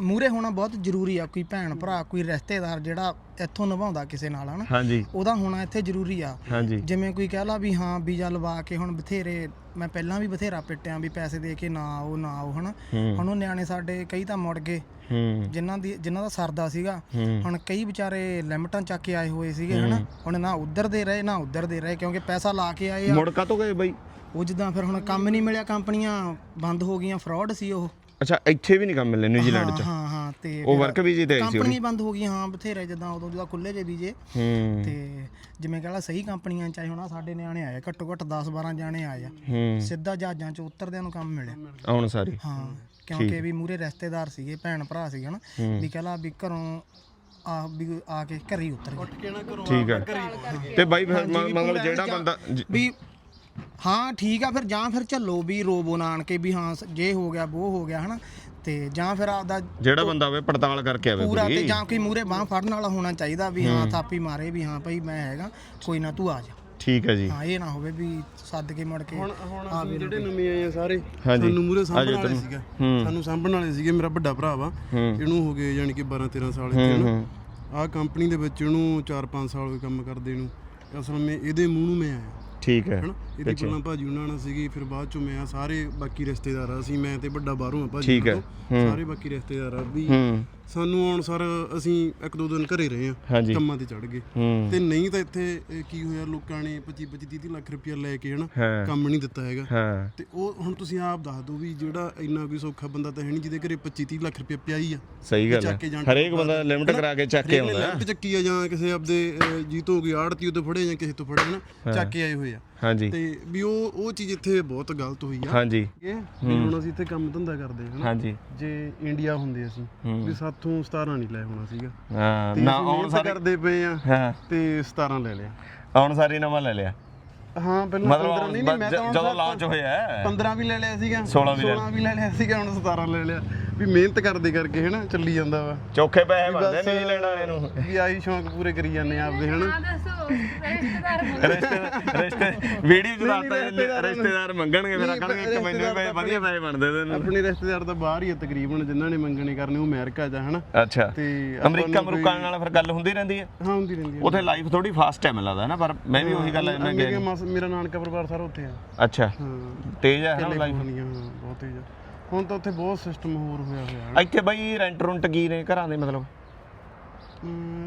ਮੂਰੇ ਹੋਣਾ ਬਹੁਤ ਜ਼ਰੂਰੀ ਆ ਕੋਈ ਭੈਣ ਭਰਾ ਕੋਈ ਰਿਸ਼ਤੇਦਾਰ ਜਿਹੜਾ ਇੱਥੋਂ ਨਿਭਾਉਂਦਾ ਕਿਸੇ ਨਾਲ ਹਨਾ? ਹਾਂਜੀ। ਉਹਦਾ ਹੋਣਾ ਇੱਥੇ ਜ਼ਰੂਰੀ ਆ। ਹਾਂਜੀ। ਜਿਵੇਂ ਕੋਈ ਕਹਿ ਲਾ ਵੀ ਹਾਂ ਵੀਜ਼ਾ ਲਵਾ ਕੇ ਹੁਣ ਬਥੇਰੇ ਮੈਂ ਪਹਿਲਾਂ ਵੀ ਬਥੇਰਾ ਪਿੱਟਿਆ ਵੀ ਪੈਸੇ ਦੇ ਕੇ ਨਾ ਆਓ ਨਾ ਆਓ ਹਨਾ? ਹੁਣ ਉਹ ਨਿਆਣੇ ਸਾਡੇ ਕਈ ਤਾਂ ਮੁੜ ਗਏ। ਜਿਨ੍ਹਾਂ ਦੀ ਜਿਨ੍ਹਾਂ ਦਾ ਸਰਦਾ ਸੀਗਾ। ਹੁਣ ਕਈ ਵਿਚਾਰੇ ਲਿਮਟਾਂ ਚੱਕ ਕੇ ਆਏ ਹੋਏ ਸੀਗੇ ਹਨਾ? ਹੁਣ ਨਾ ਉੱਧਰ ਦੇ ਰਹੇ ਨਾ ਉੱਧਰ ਦੇ ਰਹੇ ਕਿਉਂਕਿ ਪੈਸਾ ਲਾ ਕੇ ਆਏ ਆ। ਮੁੜ ਕਾ ਤੋਂ ਗਏ ਬਾਈ? ਉਹ ਜਿੱਦਾਂ ਫਿਰ ਹੁਣ ਕੰਮ ਨਹੀਂ ਮਿਲਿਆ ਕੰਪਨੀਆਂ ਬੰਦ ਹੋ ਗਈਆਂ ਫਰਾਡ ਸੀ ਉਹ। ਅੱਛਾ ਇੱਥੇ ਵੀ ਨਹੀਂ ਕੰਮ ਮਿਲਨੇ ਨਿਊਜ਼ੀਲੈਂਡ 'ਚ? ਹਾਂ ਹਾਂ ਤੇ ਉਹ ਵਰਕ ਵੀਜ਼ੇ ਤੇ ਆਈ ਸੀ ਕੰਪਨੀ ਬੰਦ ਹੋ ਗਈਆਂ ਹਾਂ ਬਥੇਰੇ ਜਿੱਦਾਂ ਉਦੋਂ ਜਦੋਂ ਖੁੱਲੇ ਜੇ ਵੀਜੇ। ਹੂੰ। ਤੇ ਜਿਵੇਂ ਕਹਲਾ ਸਹੀ ਕੰਪਨੀਆਂ ਚਾਹੇ ਹੁਣ ਸਾਡੇ ਨਿਆਣੇ ਆਏ ਘੱਟੋ ਘੱਟ 10 12 ਜਾਣੇ ਆਏ ਆ ਹੂੰ। ਸਿੱਧਾ ਜਹਾਜ਼ਾਂ 'ਚ ਉਤਰਦਿਆਂ ਨੂੰ ਕੰਮ ਮਿਲਿਆ। ਆਉਣ ਸਾਰੀ। ਹਾਂ ਕਿਉਂਕਿ ਵੀ ਮੂਰੇ ਰਿਸ਼ਤੇਦਾਰ ਸੀਗੇ ਭੈਣ ਭਰਾ ਸੀਗੇ ਹਨਾ? ਵੀ ਕਹਲਾ ਵੀ ਘਰੋਂ ਆ ਵੀ ਆ ਕੇ ਘਰੇ ਹੀ ਉਤਰ ਗਏ। ਠੀਕ ਹੈ ਤੇ ਬਾਈ ਮਤਲਬ ਜਿਹੜਾ ਬੰਦਾ ਵੀ ਹਾਂ ਠੀਕ ਆ ਫਿਰ ਜਾਂ ਫਿਰ ਚੱਲੋ ਵੀ ਰੋਬੋ ਨਾ ਆਣ ਕੇ ਵੀ ਹਾਂ ਜੇ ਹੋ ਗਿਆ ਉਹ ਹੋ ਗਿਆ ਹਨਾ। ਤੇ ਜਾਂ ਫਿਰ ਆਪਦਾ ਜਿਹੜਾ ਬੰਦਾ ਹੋਵੇ ਪੜਤਾਲ ਕਰਕੇ ਆਵੇ ਪੂਰਾ ਤੇ ਜਾਂ ਕੋਈ ਮੂਰੇ ਬਾਹ ਫੜਨ ਵਾਲਾ ਹੋਣਾ ਚਾਹੀਦਾ ਵੀ ਹਾਂ ਥਾਪੀ ਮਾਰੇ ਵੀ ਹਾਂ ਭਾਈ ਮੈਂ ਹੈਗਾ ਕੋਈ ਨਾ ਤੂੰ ਆ ਜਾ। ਠੀਕ ਹੈ ਜੀ। ਹਾਂ ਇਹ ਨਾ ਹੋਵੇ ਵੀ ਸੱਦ ਕੇ ਮੁੜ ਕੇ ਹੁਣ ਹੁਣ ਅਸੀਂ ਜਿਹੜੇ ਨਵੇਂ ਆਏ ਆ ਸਾਰੇ। ਸਾਨੂੰ ਮੂਰੇ ਆਜੋ ਵਾਲੇ। ਸੀਗਾ। ਸਾਨੂੰ ਸਾਂਭਣ ਵਾਲੇ ਸੀਗੇ ਮੇਰਾ ਵੱਡਾ ਭਰਾ ਵਾ। ਇਹਨੂੰ ਹੋ ਗਏ ਯਾਨੀ ਕਿ 12 13 ਸਾਲ ਇੱਥੇ ਨਾ ਆਹ ਕੰਪਨੀ ਦੇ ਵਿੱਚ ਇਹਨੂੰ 4-5 ਸਾਲ ਹੋਏ ਕੰਮ ਕਰਦੇ ਨੂੰ ਅਸਲ ਵਿੱਚ ਇਹਦੇ ਮੂੰਹ ਨੂੰ ਮੈਂ ਆਇਆ। ਠੀਕ ਹੈ। ਹਨਾ। ਇਹਦੀ ਪਹਿਲਾਂ ਭਾਜੀ ਉਹਨਾਂ ਨਾਲ ਸੀਗੀ ਫਿਰ ਬਾਅਦ ਚੋਂ ਮੈਂ ਸਾਰੇ ਬਾਕੀ ਰਿਸ਼ਤੇਦਾਰ ਆ ਅਸੀਂ ਮੈਂ ਤੇ ਵੱਡਾ ਬਾਹਰੋਂ ਆ ਭਾਜੀ ਠੀਕ ਹੈ। ਸਾਰੇ ਬਾਕੀ ਰਿਸ਼ਤੇਦਾਰ ਆ ਵੀ ਸਾਨੂੰ ਆਉਣ ਸਰ ਅਸੀਂ ਇੱਕ ਦੋ ਦਿਨ ਘਰੇ ਰਹੇ ਆ ਕੰਮਾਂ ਤੇ ਚੜ ਗਏ। ਤੇ ਨਹੀਂ ਤਾਂ ਇੱਥੇ ਕੀ ਹੋਇਆ ਲੋਕਾਂ ਨੇ 25 25 30 ਲੱਖ ਰੁਪਇਆ ਲੈ ਕੇ ਹਨਾ ਕੰਮ ਨਹੀਂ ਦਿੱਤਾ ਹੈਗਾ। ਤੇ ਉਹ ਹੁਣ ਤੁਸੀਂ ਆਪ ਦੱਸ ਦਿਓ ਵੀ ਜਿਹੜਾ ਇੰਨਾ ਕੋਈ ਸੌਖਾ ਬੰਦਾ ਤਾਂ ਹੈ ਨਹੀਂ ਜਿਹਦੇ ਘਰੇ 25 30 ਲੱਖ ਰੁਪਇਆ ਪਿਆ ਹੀ ਆ। ਸਹੀ ਗੱਲ ਚੱਕ ਕੇ ਹੈ ਜਾਣ ਹਰੇਕ ਬੰਦਾ ਲਿਮਟ ਕਰਾ ਕੇ ਚੱਕ ਕੇ ਹਰੇਕ ਨੇ ਆਉਂਦਾ। ਹੈ। ਲਿਫਟ ਚੱਕੀ ਆ ਜਾਂ ਕਿਸੇ ਆਪਦੇ ਜੀਤੋ ਕੋਈ ਆੜਤੀ ਫੜੇ ਜਾਂ ਕਿਸੇ ਤੋਂ ਫੜੇ ਨਾ ਚੱਕ ਕੇ ਆਏ ਹੋਏ ਆ। ਹਾਂਜੀ। ਤੇ ਵੀ ਉਹ ਉਹ ਚੀਜ਼ ਇੱਥੇ ਬਹੁਤ ਗਲਤ ਹੋਈ ਆ। ਹਾਂਜੀ। ਇਹ ਵੀ ਹੁਣ ਅਸੀਂ ਇੱਥੇ ਕੰਮ ਧੰਦਾ ਕਰਦੇ ਹਾਂ ਹਾਂਜੀ। ਜੇ ਇੰਡੀਆ ਹੁੰਦੇ ਅਸੀਂ ਵੀ ਸਾਥੋਂ 17 ਨਹੀਂ ਲੈ ਹੋਣਾ ਸੀਗਾ। ਹਾਂ ਨਾ ਆਉਣ ਸਾਰੀ ਕਰਦੇ ਪਏ ਆ ਤੇ 17 ਲੈ ਲਿਆ। ਆਉਣ ਸਾਰੀ ਨਵਾਂ ਲੈ ਲਿਆ। ਹਾਂ ਪਹਿਲਾਂ ਮਤਲਬ 15 ਨਹੀਂ ਨਹੀਂ ਮੈਂ ਤਾਂ ਜ- ਹੁਣ ਜਦੋਂ ਲਾਂਚ ਹੋਇਆ ਹੈ। 15 ਵੀ ਲੈ ਲਿਆ ਸੀਗਾ। 16 ਵੀ ਲੈ 16 ਵੀ ਲੈ ਲਿਆ ਸੀਗਾ ਹੁਣ 17 ਲੈ ਲਿਆ। ਵੀ ਮਿਹਨਤ ਕਰਦੇ ਕਰਕੇ ਹਨਾ ਚੱਲੀ ਜਾਂਦਾ ਵਾ। ਚੋਖੇ ਪੈਸੇ ਬਣਦੇ ਬਸ ਨਿਊਜ਼ੀਲੈਂਡ ਵਾਲੇ ਨੂੰ। ਵੀ ਆਹੀ ਸ਼ੌਂਕ ਪੂਰੇ ਕਰੀ ਜਾਂਦੇ ਆਪਦੇ ਹਨਾ। ਦੱਸੋ ਰਿਸ਼ਤੇਦਾਰ ਰਿਸ਼ਤੇ ਰਿਸ਼ਤੇ ਵੀਡੀਓ ਦੱਸਦਾ ਰਿਸ਼ਤੇਦਾਰ ਮੰਗਣਗੇ ਫਿਰ ਨਹੀਂ, ਆਖਣਗੇ ਕਿ ਮੈਨੂੰ ਤਾਂ ਵਧੀਆ ਪੈਸੇ ਬਣਦੇ ਤੈਨੂੰ ਆਪਣੇ ਰਿਸ਼ਤੇਦਾਰ ਤਾਂ ਬਾਹਰ ਹੀ ਆ ਤਕਰੀਬਨ ਜਿਨ੍ਹਾਂ ਨੇ ਮੰਗਣੇ ਕਰਨੇ ਉਹ ਅਮਰੀਕਾ ਆ ਹਨਾ। ਅੱਛਾ। ਤੇ ਅਮਰੀਕਾ ਅਮਰੀਕਾ ਨਾਲ ਫਿਰ ਗੱਲ ਹੁੰਦੀ ਰਹਿੰਦੀ ਹੈ। ਹਾਂ ਹੁੰਦੀ ਰਹਿੰਦੀ ਉਥੇ ਲਾਈਫ ਥੋੜੀ ਫਾਸਟ ਹੈ ਮੈਨੂੰ ਲੱਗਦਾ ਨਾ ਪਰ ਮੈਂ ਵੀ ਉਹੀ ਗੱਲ ਹੈ ਮੇਰੇ ਗਿਆ ਮਾਸ- ਮੇਰਾ ਨਾਨਕਾ ਪਰਿਵਾਰ ਸਾਰਾ ਉੱਥੇ ਆ। ਅੱਛਾ। ਹਾਂ। ਤੇਜ਼ ਹੈ ਨਾ ਲਾਈਫ ਕੈਲੀਫੋਰਨੀਆ ਹਾਂ ਬਹੁਤ ਤੇਜ਼ ਆ। ਹੁਣ ਤਾਂ ਉੱਥੇ ਬਹੁਤ ਸਿਸਟਮ ਹੋਰ ਹੋਇਆ ਹੋਇਆ ਇੱਥੇ ਬਈ ਰੈਂਟ ਰੁੰਟ ਕੀ ਨੇ ਘਰਾਂ ਦੇ ਮਤਲਬ?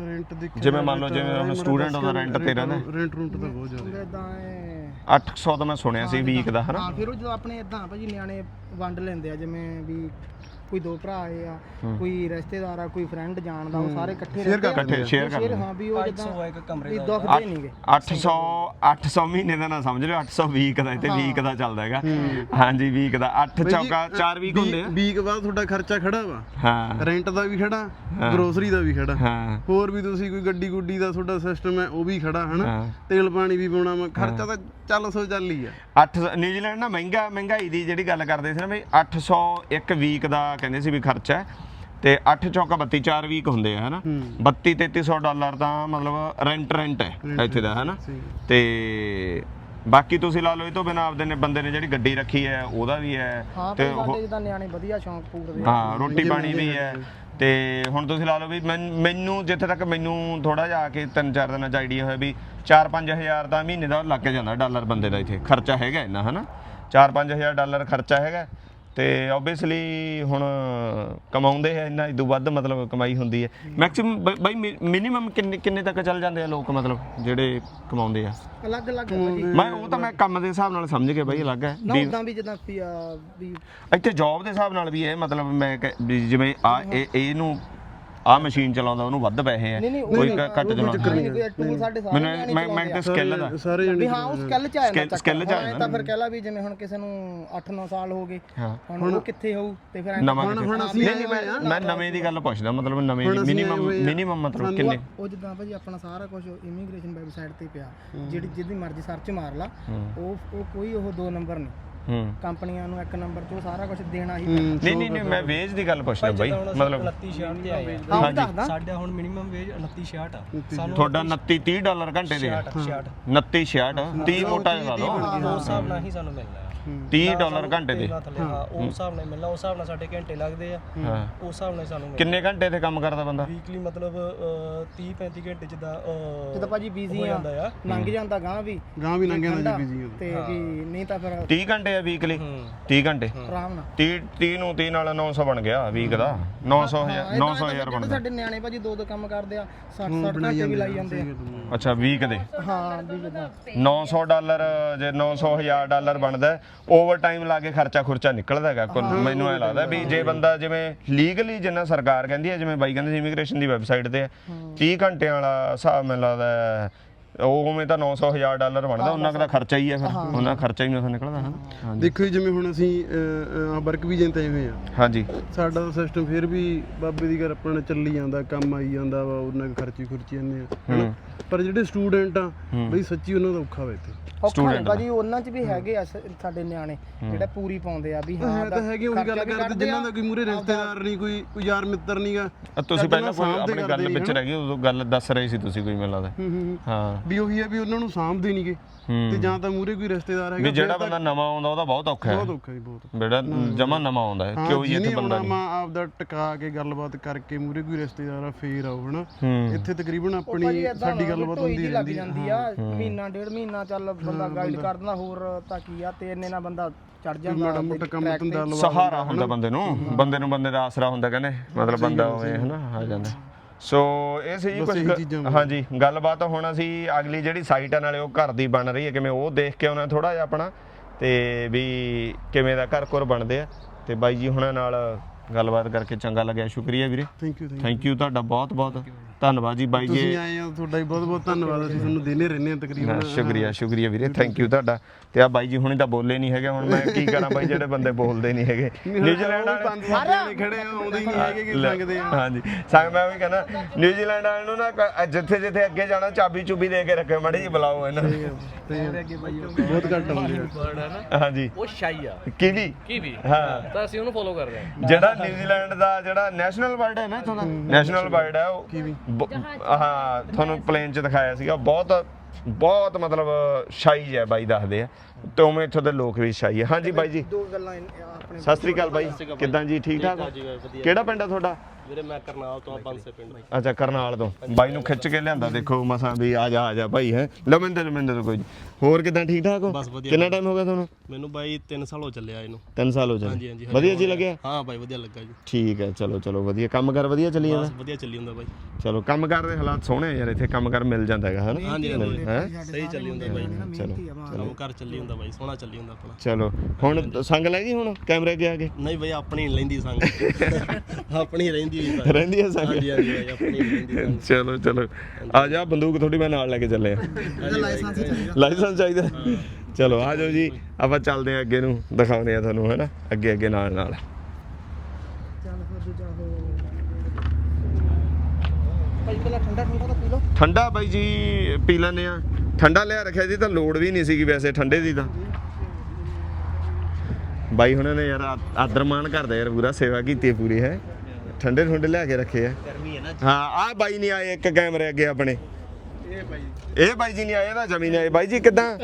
ਰੈਂਟ ਦੇਖਿਆ ਜਿਵੇਂ ਮੰਨ ਲਓ ਜਿਵੇਂ ਹੁਣ student ਉਹਦਾ rent ਤੇ ਰਹਿੰਦਾ। ਰੈਂਟ ਰੂੰਟ ਤਾਂ ਬਹੁਤ ਜ਼ਿਆਦਾ। ਇਦਾਂ ਐ। 800 ਤਾਂ ਮੈਂ ਸੁਣਿਆ ਸੀ ਵੀਕ ਦਾ ਹਨਾ? ਹਾਂ ਫਿਰ ਉਹ ਜਦੋਂ ਆਪਣੇ ਇਦਾਂ ਭਾਜੀ ਨਿਆਣੇ ਵੰਡ ਲੈਂਦੇ ਆ ਜਿਵੇਂ ਵੀ ਕੋਈ ਦੋ ਭਰਾ ਆਏ ਆ ਕੋਈ ਰਿਸ਼ਤੇਦਾਰ ਆ ਕੋਈ ਫਰੈਂਡ ਜਾਣਦਾ ਉਹ ਸਾਰੇ ਇਕੱਠੇ ਰਹਿੰਦੇ ਆ। ਇਕੱਠੇ share ਕਰ Share, ਹਾਂ ਵੀ ਉਹ ਜਿੱਦਾਂ ਇੱਕ ਕਮਰੇ ਵੀ ਦੁੱਖਦੇ ਨਹੀਂਗੇ। 800 800 ਮਹੀਨੇ ਦਾ ਨਾ ਸਮਝ ਲਿਓ 800 ਵੀਕ ਦਾ ਇੱਥੇ ਵੀਕ ਦਾ ਚੱਲਦਾ ਹੈਗਾ। ਹਾਂਜੀ ਵੀਕ ਦਾ। 8 ਚੌਕਾ 4 ਵੀਕ ਹੁੰਦੇ ਆ। ਵੀਕ ਬਾਅਦ ਤੁਹਾਡਾ ਖਰਚਾ ਖੜਾ ਵਾ। ਹਾਂ। ਰੈਂਟ ਦਾ ਵੀ ਖੜਾ ਗਰੋਸਰੀ ਦਾ ਵੀ ਖੜਾ। ਹਾਂ। ਹੋਰ ਵੀ ਤੁਸੀਂ ਕੋਈ ਗੱਡੀ ਗੁੱਡੀ ਦਾ ਤੁਹਾਡਾ ਸਿਸਟਮ ਹੈ ਉਹ ਵੀ ਖੜਾ ਹਨਾ? ਹਾਂ। ਤੇਲ ਪਾਣੀ ਵੀ ਪਾਉਣਾ ਵਾ ਖਰਚਾ ਤਾਂ ਚੱਲ ਸੋ ਚੱਲ ਹੀ ਆ। 8 ਨਿਊਜ਼ੀਲੈਂਡ ਨਾ ਮਹਿੰਗਾ ਮਹਿੰਗਾਈ ਦੀ ਜਿਹੜੀ ਗੱਲ ਕਰਦੇ ਸੀ ਨਾ ਬਈ 800 ਇੱਕ ਵੀਕ ਦਾ ਕਹਿੰਦੇ ਸੀ ਵੀ ਖਰਚਾ ਹੈ ਤੇ 8 ਚੌਕਾ 32 4 ਵੀਕ ਹੁੰਦੇ ਆ ਹਨਾ? 32 3300 ਡਾਲਰ ਤਾਂ ਮਤਲਬ ਰੈਂਟ ਰੈਂਟ ਹੈ ਇੱਥੇ ਦਾ ਹਨਾ? ਤੇ ਬਾਕੀ ਤੁਸੀਂ ਲਾ ਲਓ ਇਹ ਤੋਂ ਬਿਨਾਂ ਆਪਦੇ ਨੇ ਬੰਦੇ ਨੇ ਜਿਹੜੀ ਗੱਡੀ ਰੱਖੀ ਹੈ ਉਹਦਾ ਵੀ ਹੈ ਤੇ ਤੇ ਉਹ- ਸਾਡੇ ਜਿੱਦਾਂ ਨਿਆਣੇ ਵਧੀਆ ਸ਼ੌਂਕ ਪੂਰਦੇ ਆ। ਹਾਂ ਰੋਟੀ ਪਾਣੀ ਵੀ ਹੈ। ਤੇ ਹੁਣ ਤੁਸੀਂ ਲਾ ਲਓ ਵੀ ਮੈਨ- ਜਿੱਥੇ ਤੱਕ ਮੈਨੂੰ ਥੋੜਾ ਜਿਹਾ ਆ ਕੇ ਤਿੰਨ ਚਾਰ ਦਿਨਾਂ ਚ ਆਈਡੀਆ ਹੋਇਆ ਵੀ 4-5000 ਦਾ ਮਹੀਨੇ ਦਾ ਲੱਗ ਜਾਂਦਾ ਡਾਲਰ ਬੰਦੇ ਦਾ ਇੱਥੇ। ਖਰਚਾ ਹੈਗਾ ਇੰਨਾ ਹਨਾ? 4-5000 ਡਾਲਰ ਖਰਚਾ ਹੈਗਾ। ਤੇ ਆਬਵੀਅਸਲੀ ਹੁਣ ਕਮਾਉਂਦੇ ਆ ਇੰਨਾ ਇਦੋਂ ਵੱਧ ਮਤਲਬ ਕਮਾਈ ਹੁੰਦੀ ਹੈ। ਮੈਕਸਿਮਮ ਬਾਈ ਮਿਨੀਮਮ ਕਿੰਨੇ ਕਿੰਨੇ ਤੱਕ ਚੱਲ ਜਾਂਦੇ ਆ ਲੋਕ ਮਤਲਬ ਜਿਹੜੇ ਕਮਾਉਂਦੇ ਆ? ਅਲੱਗ ਅਲੱਗ ਮੈਂ ਉਹ ਤਾਂ ਮੈਂ ਕੰਮ ਦੇ ਹਿਸਾਬ ਨਾਲ ਸਮਝ ਗਿਆ ਬਾਈ ਅਲੱਗ ਹੈ। ਨਾ ਉਦਾਂ ਵੀ ਜਿੱਦਾਂ ਵੀ, ਇੱਥੇ ਜੌਬ ਦੇ ਹਿਸਾਬ ਨਾਲ ਵੀ ਇਹ ਮਤਲਬ ਮੈਂ ਜਿਵੇਂ ਆ ਇਹ ਇਹਨੂੰ ਆ ਮਸ਼ੀਨ ਚਲਾਉਂਦਾ ਉਹਨੂੰ ਵੱਧ ਪੈਸੇ ਨਹੀਂ ਕੋਈ ਘੱਟ ਚਲਾਉਂਦਾ। ਟੂਲ ਸਾਡੇ ਸਾਰੇ ਮੈਨੂੰ ਮੈਂ ਮੈਂ ਤੇ ਆ। ਸਕਿੱਲ ਦਾ। ਸਾਰੇ ਵੀ ਹਾਂ ਉਹ ਸਕਿੱਲ ਚ ਆਇਆ ਨਾ skill ਚ ਆਇਆ ਤਾਂ ਫਿਰ ਕਹਿ ਲਾ ਵੀ ਜਿਵੇਂ ਹੁਣ ਕਿਸੇ ਨੂੰ 8-9 ਸਾਲ ਹੋ ਗਏ ਹੁਣ ਉਹ ਕਿੱਥੇ ਹੋਊ ਤੇ ਫਿਰ ਹੁਣ- ਹੁਣ ਅਸੀਂ ਨਹੀਂ ਨਹੀਂ ਮੈਂ ਨਵੇਂ ਦੀ ਗੱਲ ਪੁੱਛਦਾ ਮਤਲਬ ਨਵੇਂ ਅਸੀਂ ਮਿਨੀਮਮ ਆ। ਮਿਨੀਮਮ ਮਤਲਬ ਕਿੰਨੇ? ਉਹ ਜਿੱਦਾਂ ਭਾਜੀ ਆਪਣਾ ਸਾਰਾ ਕੁਝ ਇਮੀਗ੍ਰੇਸ਼ਨ ਵੈਬਸਾਈਟ ਤੇ ਪਿਆ। ਜਿਹੜੀ ਜਿਹਦੀ ਮਰਜ਼ੀ ਸਰਚ ਮਾਰ ਲਾ। ਉਹ ਉਹ ਕੋਈ ਉਹ ਦੋ ਨੰਬਰ ਨਹੀਂ। ਕੰਪਨੀਆਂ ਨੂੰ ਇੱਕ ਨੰਬਰ ਉਹ ਸਾਰਾ ਕੁਝ ਦੇਣਾ ਹੀ ਨਹੀਂ ਨਹੀਂ ਨਹੀਂ ਮੈਂ ਵੇਜ ਦੀ ਗੱਲ ਪੁੱਛਣਾ ਬਾਈ ਮਤਲਬ 29 66 ਤੇ ਆਏ ਆ। ਸਾਡਾ ਹੁਣ ਮਿਨੀਮਮ ਵੇਜ 29 66 ਆ। ਸਾਨੂੰ ਤੁਹਾਡਾ 29 30 ਡਾਲਰ ਘੰਟੇ ਦੇ 66 29 66 30 ਮੋਟਾ ਜਿਹਾ ਲਾ ਲਓ। ਉਸ ਹਿਸਾਬ ਨਾਲ ਹੀ ਸਾਨੂੰ ਮਿਲਣਾ 30 ਡਾਲਰ ਘੰਟੇ ਦੇ। ਹਾਂ। ਉਸ ਹਿਸਾਬ ਨਾਲ ਮਿਲਣਾ ਉਸ ਹਿਸਾਬ ਨਾਲ ਸਾਡੇ ਘੰਟੇ ਲੱਗਦੇ ਆ। ਹਾਂ। ਉਸ ਹਿਸਾਬ ਨਾਲ ਹੀ ਸਾਨੂੰ ਮਿਲਣਾ। ਕਿੰਨੇ ਘੰਟੇ ਤੇ ਕੰਮ ਕਰਦਾ ਬੰਦਾ? ਵੀਕਲੀ ਮਤਲਬ 30 35 ਘੰਟੇ ਜਿੱਦਾਂ ਅਹ, ਜਦੋਂ ਭਾਜੀ ਬਿਜ਼ੀ ਹੋ ਆ ਜਾਂਦਾ ਆ। ਲੰਘ ਜਾਂਦਾ ਗਾਂ ਵੀ। ਗਾਂ ਵੀ ਲੰਘਿਆ ਨਾ ਜੀ ਬਿਜ਼ੀ ਤੇ ਵੀ ਨਹੀਂ ਤਾਂ ਫਿਰ 30 ਘੰਟੇ ਆ ਵੀਕਲੀ 30 ਘੰਟੇ? ਆਰਾਮ ਨਾਲ। 30 30 ਨੂੰ 30 ਨਾਲ 900 ਬਣ ਗਿਆ ਵੀਕ ਦਾ। 900 ਹਜ਼ਾਰ 900 ਹਜ਼ਾਰ ਬਣਦਾ। ਸਾਡੇ ਨਿਆਣੇ ਭਾਜੀ ਦੋ ਦੋ ਕੰਮ ਕਰਦੇ ਆ 60 60 ਘੰਟੇ ਵੀ ਲਾਈ ਜਾਂਦੇ ਆ। ਅੱਛਾ ਵੀਕ ਦੇ। ਹਾਂ ਵੀ ਜਿੱਦਾਂ 900 ਡਾਲਰ ਜੇ 900 ਹਜ਼ਾਰ ਡਾਲਰ ਬਣਦਾ ਓਵਰ ਟਾਈਮ ਲਾ ਕੇ ਖਰਚਾ ਖੁਰਚਾ ਨਿਕਲਦਾ ਹੈਗਾ। ਕੁੱਲ ਮੈਨੂੰ ਐ ਲੱਗਦਾ ਵੀ ਜੇ ਬੰਦਾ ਜਿਵੇਂ ਲੀਗਲੀ ਜਿੰਨਾ ਸਰਕਾਰ ਕਹਿੰਦੀ ਹੈ ਜਿਵੇਂ ਬਾਈ ਕਹਿੰਦੇ ਇਮੀਗ੍ਰੇਸ਼ਨ ਦੀ ਵੈਬਸਾਈਟ ਤੇ ਹੈ, 30 ਘੰਟਿਆਂ ਵਾਲਾ ਹਿਸਾਬ ਮੈਨੂੰ ਲੱਗਦਾ ਹੈ, ਉਹ ਉਵੇਂ ਤਾਂ 900 ਹਜ਼ਾਰ ਡਾਲਰ ਬਣਦਾ ਉਹਨਾਂ ਦਾ ਖਰਚਾ ਹੀ ਹੈ ਫਿਰ। ਉਹਨਾਂ ਦਾ ਖਰਚਾ ਹੀ ਨਹੀਂ ਨਿਕਲਦਾ ਹੈ ਦੇਖੋ ਜੀ, ਜਿਵੇਂ ਹੁਣ ਅਸੀਂ ਵਰਕ ਵੀ ਤੇ ਆਏ ਹੋਏ ਆ। ਹਾਂਜੀ। ਸਾਡਾ ਸਿਸਟਮ ਫਿਰ ਵੀ ਬਾਬੇ ਦੀ ਗੱਲ ਆਪਣਾ ਚੱਲੀ ਜਾਂਦਾ ਕੰਮ ਆਈ ਜਾਂਦਾ ਵਾ ਉਹਨਾਂ ਦੇ ਖਰਚੇ ਖੁਰਚੀ ਜਾਂਦੇ ਆ? ਪਰ ਜਿਹੜੇ ਸਟੂਡੈਂਟ ਆ ਬਈ ਸੱਚੀ ਉਹਨਾਂ ਦਾ ਔਖਾ ਵਾ ਇੱਥੇ। ਔਖਾ ਨਹੀਂ ਭਾਜੀ ਉਹਨਾਂ 'ਚ ਵੀ ਹੈਗੇ ਆ ਸਾਡੇ ਨਿਆਣੇ ਜਿਹੜੇ ਪੂਰੀ ਪਾਉਂਦੇ ਆ ਵੀ ਹਾਂ ਤਾਂ ਹੈਗੇ ਉਹੀ ਗੱਲ ਕਰਦੇ ਜਿਨ੍ਹਾਂ। ਦਾ ਕੋਈ ਮੂਰੇ ਰਿਸ਼ਤੇਦਾਰ ਨਹੀਂ ਕੋਈ ਕੋਈ ਯਾਰ ਮਿੱਤਰ ਨਹੀਂਗਾ ਤੁਸੀਂ ਪਹਿਲਾਂ ਕੋਈ ਆਪਣੀ ਗੱਲ ਵਿੱਚ ਰਹਿ ਗਏ ਉਦੋਂ ਗੱਲ ਦੱਸ ਰਹੇ ਸੀ ਤੁਸੀਂ ਕੋਈ ਮੈਨੂੰ ਲੱਗਦਾ। ਹਾਂ। ਵੀ ਉਹੀ ਹੈ ਵੀ ਉਹਨਾਂ ਨੂੰ ਸਾਂਭਦੇ ਨਹੀਂਗੇ। ਤੇ ਜਾਂ ਤਾਂ ਮੂਰੇ ਕੋਈ ਰਿਸ਼ਤੇਦਾਰ ਹੈਗਾ ਵੀ ਜਿਹੜਾ ਬੰਦਾ ਨਵਾਂ ਆਉਂਦਾ ਉਹਦਾ ਬਹੁਤ ਔਖਾ ਹੈ। ਬਹੁਤ ਔਖਾ ਜੀ ਬਹੁਤ ਜਿਹੜਾ ਜਮਾ ਨਵਾਂ ਆਉਂਦਾ ਹੈ ਕਿਉਂ ਜੀ ਇੱਥੇ ਬੰਦਾ ਨਹੀਂ? ਮਾਂ ਆਪਦਾ ਟਿਕਾ ਕੇ ਗੱਲਬਾਤ ਕਰਕੇ ਮੂਰੇ ਕੋਈ ਰਿਸ਼ਤੇਦਾਰ ਆ ਫੇਰ ਆਓ ਹਨਾ? ਇੱਥੇ ਤਕਰੀਬਨ ਆਪਣੀ ਸਾਡੀ ਗੱਲਬਾਤ ਹੁੰਦੀ ਰਹਿੰਦੀ ਜਾਂਦੀ ਆ ਮਹੀਨਾ ਡੇਢ ਮਹੀਨਾ ਚੱਲ ਬੰਦਾ ਗਾਈਡ ਕਰ ਦਿੰਦਾ ਹੋਰ ਤਾਂ ਕੀ ਆ ਤੇ ਇੰਨੇ ਨਾਲ ਬੰਦਾ ਚੜ ਜਾਂਦਾ ਮਾੜਾ ਮੋਟਾ ਕੰਮ। ਧੰਦਾ ਲਵਾ ਸਹਾਰਾ ਹੁੰਦਾ ਬੰਦੇ ਨੂੰ ਬੰਦੇ ਨੂੰ ਬੰਦੇ ਦਾ ਆਸਰਾ ਹੁੰਦਾ ਕਹਿੰਦੇ ਮਤਲਬ ਬੰਦਾ ਹੋਵੇ ਹਨਾ ਆ ਜਾਂਦਾ। ਸੋ ਇਹ ਸੀ ਜੀ ਬਸ ਇਹੀ ਕੁਝ ਚੀਜ਼ਾਂ ਹਾਂਜੀ ਗੱਲਬਾਤ ਹੁਣ ਅਸੀਂ ਅਗਲੀ ਜਿਹੜੀ ਸਾਈਟ ਆ ਨਾਲੇ ਉਹ ਘਰ ਦੀ ਬਣ ਰਹੀ ਹੈ ਕਿਵੇਂ ਉਹ ਦੇਖ ਕੇ ਆਉਣਾ ਥੋੜਾ ਜਿਹਾ ਆਪਣਾ ਤੇ ਵੀ ਕਿਵੇਂ ਦਾ ਘਰ ਘਰ ਬਣਦੇ ਆ। ਤੇ ਬਾਈ ਜੀ ਹੁਣਾਂ ਨਾਲ ਗੱਲਬਾਤ ਕਰਕੇ ਚੰਗਾ ਲੱਗਿਆ। ਸ਼ੁਕਰੀਆ ਵੀਰੇ। ਥੈਂਕ ਯੂ ਥੈਂਕ ਯੂ ਤੁਹਾਡਾ ਬਹੁਤ ਬਹੁਤ ਧੰਨਵਾਦ ਜੀ ਬਾਈ ਜੀ। ਤੁਸੀਂ ਆਏ ਆ ਤੁਹਾਡਾ ਵੀ ਬਹੁਤ ਬਹੁਤ ਧੰਨਵਾਦ ਅਸੀਂ ਤੁਹਾਨੂੰ ਦੇਨੇ ਰਹਿੰਦੇ ਆ ਤਕਰੀਬਨ। ਸ਼ੁਕਰੀਆ ਸ਼ੁਕਰੀਆ ਵੀਰੇ ਥੈਂਕ ਯੂ ਤੁਹਾਡਾ। ਤੇ ਆ ਬਾਈ ਜੀ ਹੁਣੇ ਤਾਂ ਬੋਲੇ ਨਹੀਂ ਹੈਗੇ ਹੁਣ ਮੈਂ ਕੀ ਕਰਾਂ ਬਾਈ ਜਿਹੜੇ ਬੰਦੇ ਬੋਲਦੇ ਨਹੀਂ ਹੈਗੇ। ਨਿਊਜ਼ੀਲੈਂਡ ਵਾਲੇ ਪੰਜ ਸੱਤ ਜਣੇ ਖੜੇ ਆ ਆਉਂਦੇ ਹੀ ਨਹੀਂ ਹੈਗੇ ਕਿ ਲੈ, ਸੰਗਦੇ ਆ। ਹਾਂਜੀ। ਸੰਗ ਮੈਂ ਵੀ ਕਹਿੰਦਾ ਨਿਊਜ਼ੀਲੈਂਡ ਵਾਲਿਆਂ ਨੂੰ ਨਾ ਕ- ਜਿੱਥੇ ਜਿੱਥੇ ਅੱਗੇ ਜਾਣਾ ਚਾਬੀ ਚੁਬੀ ਦੇ ਕੇ ਰੱਖਿਓ ਮਾੜੀ ਜੀ ਬੁਲਾਓ ਇਹਨਾਂ ਨੂੰ। ਬਹੁਤ ਘੱਟ ਆਉਂਦੇ ਆ। ਹਾਂਜੀ। ਉਹ ਸ਼ਾਈ ਆ। ਕੀਵੀ। ਕੀ ਵੀ ਹਾਂ। ਤਾਂ ਅਸੀਂ ਉਹਨੂੰ ਫੋਲੋ ਕਰਦੇ ਹਾਂ। ਜਿਹੜਾ ਨਿਊਜ਼ੀਲੈਂਡ ਦਾ ਜਿਹੜਾ ਨੈਸ਼ਨਲ ਬਰਡ ਹੈ ਨਾ ਇਥੋਂ ਦਾ ਨੈਸ਼ਨਲ ਬਰਡ ਹੈ ਉਹ। ਬ- ਹਾਂ ਤੁਹਾਨੂੰ ਪਲੇਨ 'ਚ ਦਿਖਾਇਆ ਸੀਗਾ। ਬਹੁਤ ਬਹੁਤ ਮਤਲਬ ਸ਼ਾਈ ਹੈ ਬਾਈ ਦੱਸਦੇ ਆ। ਤੇ ਉਵੇਂ ਇੱਥੋਂ ਦੇ ਲੋਕ ਵੀ ਸ਼ਾਈ ਹੈ ਹਾਂਜੀ ਬਾਈ ਜੀ। ਦੋ ਗੱਲਾਂ ਇਨ- ਆਪਣੇ ਸਤਿ ਸ੍ਰੀ ਅਕਾਲ ਬਾਈ। ਕਿੱਦਾਂ ਜੀ ਠੀਕ ਠਾਕ? ਹੋ? ਕਿਹੜਾ ਪਿੰਡ ਆ ਤੁਹਾਡਾ? ਵੀਰੇ ਮੈਂ ਕਰਨਾਲ ਤੋਂ ਆ ਬੰਸੇ ਪਿੰਡ। ਅੱਛਾ ਕਰਨਾਲ ਤੋਂ। ਬਾਈ ਨੂੰ ਖਿੱਚ ਕੇ ਲਿਆਂਦਾ ਦੇਖੋ ਮਸਾਂ ਵੀ ਆ ਜਾ ਆ ਜਾ ਭਾਈ ਹੈ। ਲਮਿੰਦਰ ਲਮਿੰਦਰ ਕੋਈ ਨੀ। ਹੋਰ ਕਿਦਾਂ ਠੀਕ ਠਾਕ ਹੋ? ਬਸ ਵਧੀਆ। ਕਿੰਨਾ ਟਾਈਮ ਹੋ ਗਿਆ ਤੁਹਾਨੂੰ? ਮੈਨੂੰ ਬਾਈ 3 ਸਾਲ ਹੋ ਚੱਲਿਆ ਇਹਨੂੰ। 3 ਸਾਲ ਹੋ ਹਾਂਜੀ, ਚਲੇ ਹਾਂਜੀ, ਵਧੀਆ ਜੀ ਲੱਗਿਆ? ਹਾਂ ਬਾਈ ਵਧੀਆ ਲੱਗਾ ਜੀ। ਠੀਕ ਹੈ ਚਲੋ ਚਲੋ ਵਧੀਆ। ਕੰਮ ਕਰ ਵਧੀਆ ਚੱਲੀ ਜਾਂਦਾ? ਬਸ ਵਧੀਆ ਚੱਲੀ ਹੁੰਦਾ ਬਾਈ। ਚਲੋ ਕੰਮ ਕਰ ਦੇ ਹਾਲਾਤ ਸੋਹਣੇ ਆ ਯਾਰ ਇੱਥੇ ਕੰਮ ਕਰ ਮਿਲ ਜਾਂਦਾ ਹੈਗਾ ਹਨਾ? ਹਾਂਜੀ ਹਾਂਜੀ। ਹੈ? ਸਹੀ ਚੱਲੀ ਹੁੰਦਾ ਬਾਈ। ਚਲੋ। ਕੰਮ ਕਰ ਚੱਲੀ ਹੁੰਦਾ ਬਾਈ ਸੋਹਣਾ ਚੱਲੀ ਹੁੰਦਾ ਆਪਣਾ। ਚਲੋ ਹੁਣ ਸੰਗ ਲੈ ਗਈ ਹੁਣ ਕੈਮਰੇ ਅੱਗੇ ਆ ਕੇ? ਨਹੀਂ ਬਾਈ ਆਪਣੀ ਨੀ ਲੈਂਦੀ ਸੰਗ। [LAUGHS] ਆਪਣੀ ਰਹਿੰਦੀ ਵੀ ਸੰਗ। ਰਹਿੰਦੀ ਹੈ ਸੰਗ? ਹਾਂਜੀ ਹਾਂਜੀ ਬਾਈ ਆਪਣੀ ਨੀ ਰਹਿੰਦੀ ਸੰਗ। ਚਲੋ ਚਲੋ। ਆ ਜਾ ਬੰਦੂਕ ਥੋੜੀ ਮੈਂ ਨਾਲ ਲੈ ਕੇ ਚੱਲੇ ਆ। ਲਾਇਸੈਂਸ ਚਾਹੀਦਾ। ਲਾਇਸੈਂਸ ਚਾਹੀਦਾ। ਚਲੋ ਆ ਜਾਓ ਜੀ ਆਪਾਂ ਚੱਲਦੇ ਆ ਅੱਗੇ ਨੂੰ ਦਿਖਾਉਂਦੇ ਆ ਤੁਹਾਨੂੰ ਹੈਨਾ? ਅੱਗੇ ਅੱਗੇ ਨਾਲ ਨਾਲ। ਚੱਲ ਫਿਰ ਦੂਜਾ ਹੋ ਭਾਈ ਪਹਿਲਾਂ ਠੰਡਾ ਠੰਡਾ ਤਾਂ ਪੀ ਲਓ। ਠੰਡਾ ਬਾਈ ਜੀ ਪੀ ਲੈਂਦੇ ਆ। ਠੰਡਾ ਲਿਆ ਰੱਖਿਆ ਜੀ ਤਾਂ ਲੋੜ ਵੀ ਨਹੀਂ ਸੀਗੀ ਵੈਸੇ ਠੰਡੇ ਦੀ ਤਾਂ। ਬਾਈ ਹੁਣਾਂ ਨੇ ਯਾਰ ਆਦਰਮਾਨ ਕਰਦਾ ਯਾਰ ਪੂਰਾ ਸੇਵਾ ਕੀਤੀ ਪੂਰੀ ਹੈ। ਠੰਡੇ ਠੰਡੇ ਲਿਆ ਕੇ ਰੱਖੇ ਆ। ਹਾਂ ਆ ਬਾਈ ਨਹੀਂ ਆਏ ਇੱਕ ਕੈਮਰੇ ਅੱਗੇ ਆਪਣੇ। ਇਹ ਬਾਈ ਇਹ ਬਾਈ ਜੀ ਨਹੀਂ ਆਏ ਨਾ ਜਮੀਨ ਆਏ। ਬਾਈ ਜੀ ਕਿਦਾਂ?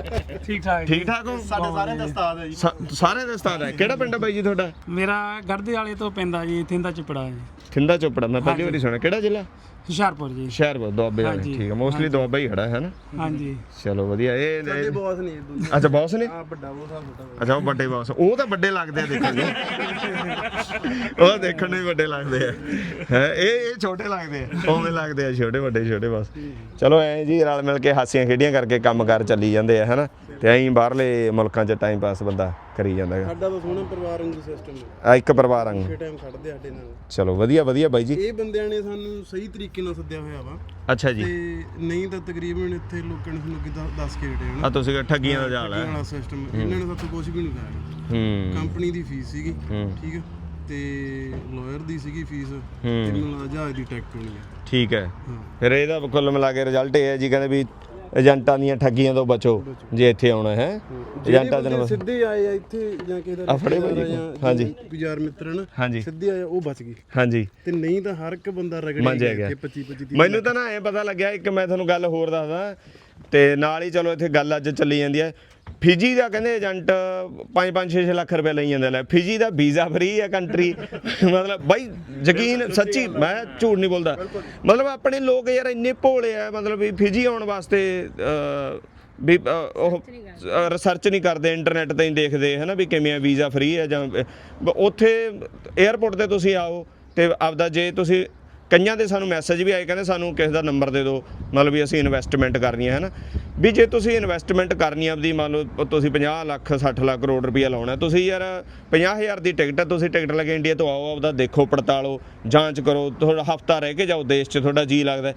ਠੀਕ ਠਾਕ ਠੀਕ ਠਾਕ ਹੋ? ਸਾਡੇ ਸਾਰਿਆਂ ਦਾ ਉਸਤਾਦ ਹੈ ਜੀ। ਸਾ- ਸਾਰੇ ਦਾ ਉਸਤਾਦ ਹੈ। ਕਿਹੜਾ ਪਿੰਡ ਹੈ ਬਾਈ ਜੀ ਤੁਹਾਡਾ? ਮੇਰਾ ਗੜਦੇ ਵਾਲੇ ਤੋਂ ਪੈਂਦਾ ਜੀ ਥਿੰਦਾ ਚਪੜਾ ਜੀ। ਥਿੰਦਾ ਚੋਪੜਾ ਮੈਂ ਪਹਿਲੀ ਵਾਰੀ ਸੁਣਿਆ। ਕਿਹੜਾ ਜ਼ਿਲ੍ਹਾ? ਹੁਸ਼ਿਆਰਪੁਰ ਜੀ। ਸ਼ਹਿਰ ਬੋ ਦੁਆਬੇ ਵਾਲੇ ਹਾਂਜੀ, ਠੀਕ ਹੈ ਮੋਸਟਲੀ ਦੁਆਬਾ ਹੀ ਖੜਾ ਹੈ ਨਾ? ਹਾਂਜੀ। ਚਲੋ ਵਧੀਆ ਇਹ ਇਹ- ਬੌਸ ਨਹੀਂ ਦੂਜੇ ਅੱਛਾ ਬੌਸ ਨੇ? ਆ ਵੱਡਾ ਬੌਸ ਆ ਛੋਟਾ ਅੱਛਾ ਉਹ ਵੱਡੇ ਬਾਸ ਉਹ ਤਾਂ ਵੱਡੇ ਲੱਗਦੇ ਆ ਦੇਖਣ ਨੂੰ ਉਹ ਦੇਖਣ ਨੂੰ ਵੀ ਵੱਡੇ ਲੱਗਦੇ ਆ। ਹੈ ਇਹ ਇਹ ਛੋਟੇ ਲੱਗਦੇ ਆ। ਉਵੇਂ ਲੱਗਦੇ ਆ ਛੋਟੇ ਵੱਡੇ ਛੋਟੇ ਬਸ ਚਲੋ ਐਂ ਜੀ ਰਲ ਮਿਲ ਕੇ ਹਾਸੀਆਂ ਖੇਡੀਆਂ ਕਰਕੇ ਕੰਮ ਕਾਰ ਚੱਲੀ ਜਾਂਦੇ ਆ ਹਨਾ ਤੇ ਐਂ ਬਾਹਰਲੇ ਮੁਲਕਾਂ 'ਚ ਟਾਈਮ ਪਾਸ ਬੰਦਾ ਕਰੀ ਜਾਂਦਾ ਹੈਗਾ। ਸਾਡਾ ਤਾਂ ਸੋਹਣਾ ਪਰਿਵਾਰ ਵਾਂਗੂ ਸਿਸਟਮ ਹੈ। ਆ ਇੱਕ ਪਰਿਵਾਰ ਵਾਂਗ। ਕਿ ਟਾਈਮ ਖੜਦੇ ਸਾਡੇ ਨਾਲ। ਚਲੋ ਵਧੀਆ ਵਧੀਆ ਬਾਈ ਜੀ। ਇਹ ਬੰਦਿਆਂ ਨੇ ਸਾਨੂੰ ਸਹੀ ਤਰੀਕੇ ਨਾਲ ਸੱਦਿਆ ਹੋਇਆ ਵਾ। ਅੱਛਾ ਜੀ। ਤੇ ਨਹੀਂ ਤਾਂ ਤਕਰੀਬਨ ਇੱਥੇ ਲੋਕਾਂ ਨੇ ਸਾਨੂੰ ਕਿਦਾਂ ਦੱਸ ਕੇ ਹਟੇ ਆ ਹਨਾ ਤੁਸੀਂ ਕਿਹਾ ਠੱਗੀਆਂ ਦਾ ਜਾਲ ਹੈ। ਵਾਲਾ ਸਿਸਟਮ ਇਹਨਾਂ ਨੇ ਸਾਥੋਂ ਕੁਝ ਵੀ ਨਹੀਂ ਕਰਾਇਆ ਹੂੰ। ਕੰਪਨੀ ਦੀ ਫੀਸ ਸੀਗੀ। ਠੀਕ ਹੈ। ਤੇ ਲਾਇਰ ਦੀ ਸੀਗੀ ਫੀਸ ਤੇ ਜਹਾਜ਼ ਦੀ ਟਿਕਟ ਹੋਣੀ ਹੈ। ਠੀਕ ਹੈ। ਹਾਂ। ਫਿਰ ਇਹਦਾ ਕੁੱਲ ਮਿਲਾ ਕੇ ਰਿਜ਼ਲਟ ਇਹ ਹੈ ਜੀ ਕਹਿੰਦੇ ਵੀ ਏਜੰਟਾਂ ਦੀਆਂ ਠੱਗੀਆਂ ਤੋਂ ਬਚੋ ਜੇ ਇੱਥੇ ਆਉਣਾ ਹੈ। ਏਜੰਟਾਂ ਦੇ ਸਿੱਧੇ ਆਏ ਆ ਇੱਥੇ ਜਾਂ ਕਿਸੇ ਦਾ ਆ ਫੜੇ ਰਿਸ਼ਤੇਦਾਰ ਭਾਜੀ। ਆ ਜਾਂ ਹਾਂਜੀ। ਯਾਰ ਮਿੱਤਰ ਹਾਂਜੀ। ਸਿੱਧੇ ਆਏ ਉਹ ਬਚ ਗਏ। ਹਾਂਜੀ। ਤੇ ਨਹੀਂ ਤਾਂ ਹਰ ਇੱਕ ਬੰਦਾ ਰਗੜੇ ਮੰਜਿਆ ਗਿਆ। 25 25 ਮੈਨੂੰ ਤਾਂ ਨਾ ਐ ਪਤਾ ਲੱਗਿਆ ਇੱਕ ਮੈਂ ਤੁਹਾਨੂੰ ਗੱਲ ਹੋਰ ਦੱਸਦਾ। ਤੇ ਨਾਲ ਹੀ ਚਲੋ ਇੱਥੇ ਗੱਲ ਅੱਜ ਚੱਲੀ ਜਾਂਦੀ ਹੈ। ਫਿਜੀ ਦਾ ਕਹਿੰਦੇ ਏਜੰਟ 5-5 6 ਲੱਖ ਰੁਪਏ ਲਈ ਜਾਂਦੇ ਲੈ। ਫਿਜੀ ਦਾ ਵੀਜ਼ਾ ਫ੍ਰੀ ਹੈ ਕੰਟਰੀ ਮਤਲਬ ਬਾਈ ਯਕੀਨ ਸੱਚੀ ਮੈਂ ਝੂਠ ਨਹੀਂ ਬੋਲਦਾ। ਮਤਲਬ ਆਪਣੇ ਲੋਕ ਯਾਰ ਇੰਨੇ ਭੋਲੇ ਆ ਮਤਲਬ ਵੀ ਫਿਜੀ ਆਉਣ ਵਾਸਤੇ ਵੀ ਉਹ ਰਿਸਰਚ ਨਹੀਂ ਕਰਦੇ। ਇੰਟਰਨੈਟ ਤੇ ਹੀ ਦੇਖਦੇ ਹਨਾ ਵੀ ਕਿਵੇਂ ਆ ਵੀਜ਼ਾ ਫ੍ਰੀ ਹੈ ਜਾਂ ਉੱਥੇ 에ਅਰਪੋਰਟ ਤੇ ਤੁਸੀਂ ਆਓ ਤੇ ਆਪਦਾ ਜੇ ਤੁਸੀਂ ਕਈਆਂ ਦੇ ਸਾਨੂੰ ਮੈਸੇਜ ਵੀ ਆਏ, ਕਹਿੰਦੇ ਸਾਨੂੰ ਕਿਸੇ ਦਾ ਨੰਬਰ ਦੇ ਦਿਓ, ਮਤਲਬ ਵੀ ਅਸੀਂ ਇਨਵੈਸਟਮੈਂਟ ਕਰਨੀ ਹੈ ਹਨਾ ਵੀ ਜੇ ਤੁਸੀਂ ਇਨਵੈਸਟਮੈਂਟ ਕਰਨੀ ਆਪਦੀ, ਮੰਨ ਲਓ ਤੁਸੀਂ 50 ਲੱਖ 60 ਲੱਖ ਕਰੋੜ ਰੁਪਈਆ ਲਾਉਣਾ ਤੁਸੀਂ ਯਾਰ 50000 ਦੀ ਟਿਕਟ ਹੈ, ਤੁਸੀਂ ਟਿਕਟ ਲੈ ਕੇ ਇੰਡੀਆ ਤੋਂ ਆਓ, ਆਪਦਾ ਦੇਖੋ, ਪੜਤਾਲੋ, ਜਾਂਚ ਕਰੋ ਥੋੜਾ ਹਫਤਾ ਰਹਿ ਕੇ ਜਾਓ ਦੇਸ਼ 'ਚ, ਤੁਹਾਡਾ ਜੀ ਲੱਗਦਾ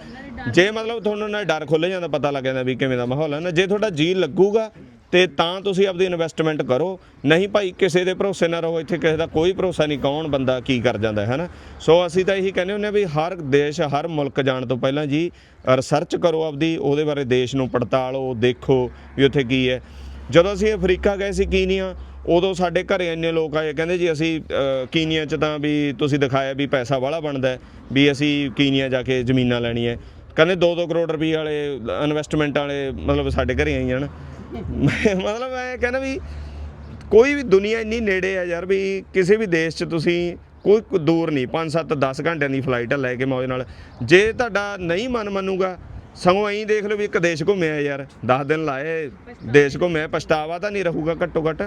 ਜੇ ਮਤਲਬ ਤੁਹਾਨੂੰ ਨਾਲ ਡਰ ਖੁੱਲ ਜਾਂਦਾ, ਪਤਾ ਲੱਗ ਜਾਂਦਾ ਵੀ ਕਿਵੇਂ ਦਾ ਮਾਹੌਲ ਹੈ ਨਾ, ਜੇ ਤੁਹਾਡਾ ਜੀ ਲੱਗੂਗਾ ਤੇ ਤਾਂ ਤੁਸੀਂ ਆਪਦੀ ਇਨਵੈਸਟਮੈਂਟ ਕਰੋ। ਨਹੀਂ ਭਾਈ, ਕਿਸੇ ਦੇ ਭਰੋਸੇ ਨਾ ਰਹੋ, ਇੱਥੇ ਕਿਸੇ ਦਾ ਕੋਈ ਭਰੋਸਾ ਨਹੀਂ, ਕੌਣ ਬੰਦਾ ਕੀ ਕਰ ਜਾਂਦਾ ਹੈ ਨਾ ਸੋ ਅਸੀਂ ਤਾਂ ਇਹੀ ਕਹਿੰਦੇ ਹੁੰਦੇ ਆ ਵੀ ਹਰ ਦੇਸ਼, ਹਰ ਮੁਲਕ ਜਾਣ ਤੋਂ ਪਹਿਲਾਂ ਜੀ ਰਿਸਰਚ ਕਰੋ ਆਪਦੀ, ਉਹਦੇ ਬਾਰੇ ਦੇਸ਼ ਨੂੰ ਪੜਤਾਲੋ, ਦੇਖੋ ਵੀ ਉੱਥੇ ਕੀ ਹੈ। ਜਦੋਂ ਅਸੀਂ ਅਫਰੀਕਾ ਗਏ ਸੀ ਕੀਨੀਆ, ਉਦੋਂ ਸਾਡੇ ਘਰੇ ਇੰਨੇ ਲੋਕ ਆਏ, ਕਹਿੰਦੇ ਜੀ ਅਸੀਂ ਕੀਨੀਆ 'ਚ ਤਾਂ ਵੀ ਤੁਸੀਂ ਦਿਖਾਇਆ ਵੀ ਪੈਸਾ ਵਾਲਾ ਬਣਦਾ ਵੀ ਅਸੀਂ ਕੀਨੀਆ ਜਾ ਕੇ ਜ਼ਮੀਨਾਂ ਲੈਣੀਆਂ ਕਹਿੰਦੇ 2-2 ਕਰੋੜ ਰੁਪਏ ਵਾਲੇ ਇਨਵੈਸਟਮੈਂਟ ਵਾਲੇ ਮਤਲਬ ਸਾਡੇ ਘਰੇ ਆਈ ਜਾਣ [LAUGHS] ਮਤਲਬ ਮੈਂ ਕਹਿੰਦਾ ਵੀ ਕੋਈ ਵੀ ਦੁਨੀਆ ਇੰਨੀ ਨੇੜੇ ਆ ਯਾਰ ਵੀ ਕਿਸੇ ਵੀ ਦੇਸ਼ 'ਚ ਤੁਸੀਂ ਕੋਈ ਦੂਰ ਨਹੀਂ 5 7 10 ਘੰਟਿਆਂ ਦੀ ਫਲਾਈਟ ਆ ਲੈ ਕੇ ਮੌਜ ਨਾਲ। ਜੇ ਤੁਹਾਡਾ ਨਹੀਂ ਮਨ ਮੰਨੂਗਾ ਸਗੋਂ ਐਂ ਦੇਖ ਲਓ ਵੀ ਇੱਕ ਦੇਸ਼ ਘੁੰਮਿਆ ਯਾਰ 10 ਦਿਨ ਲਾਏ ਦੇਸ਼ ਘੁੰਮਿਆ ਪਛਤਾਵਾ ਤਾਂ ਨਹੀਂ ਰਹੂਗਾ ਘੱਟੋ ਘੱਟ।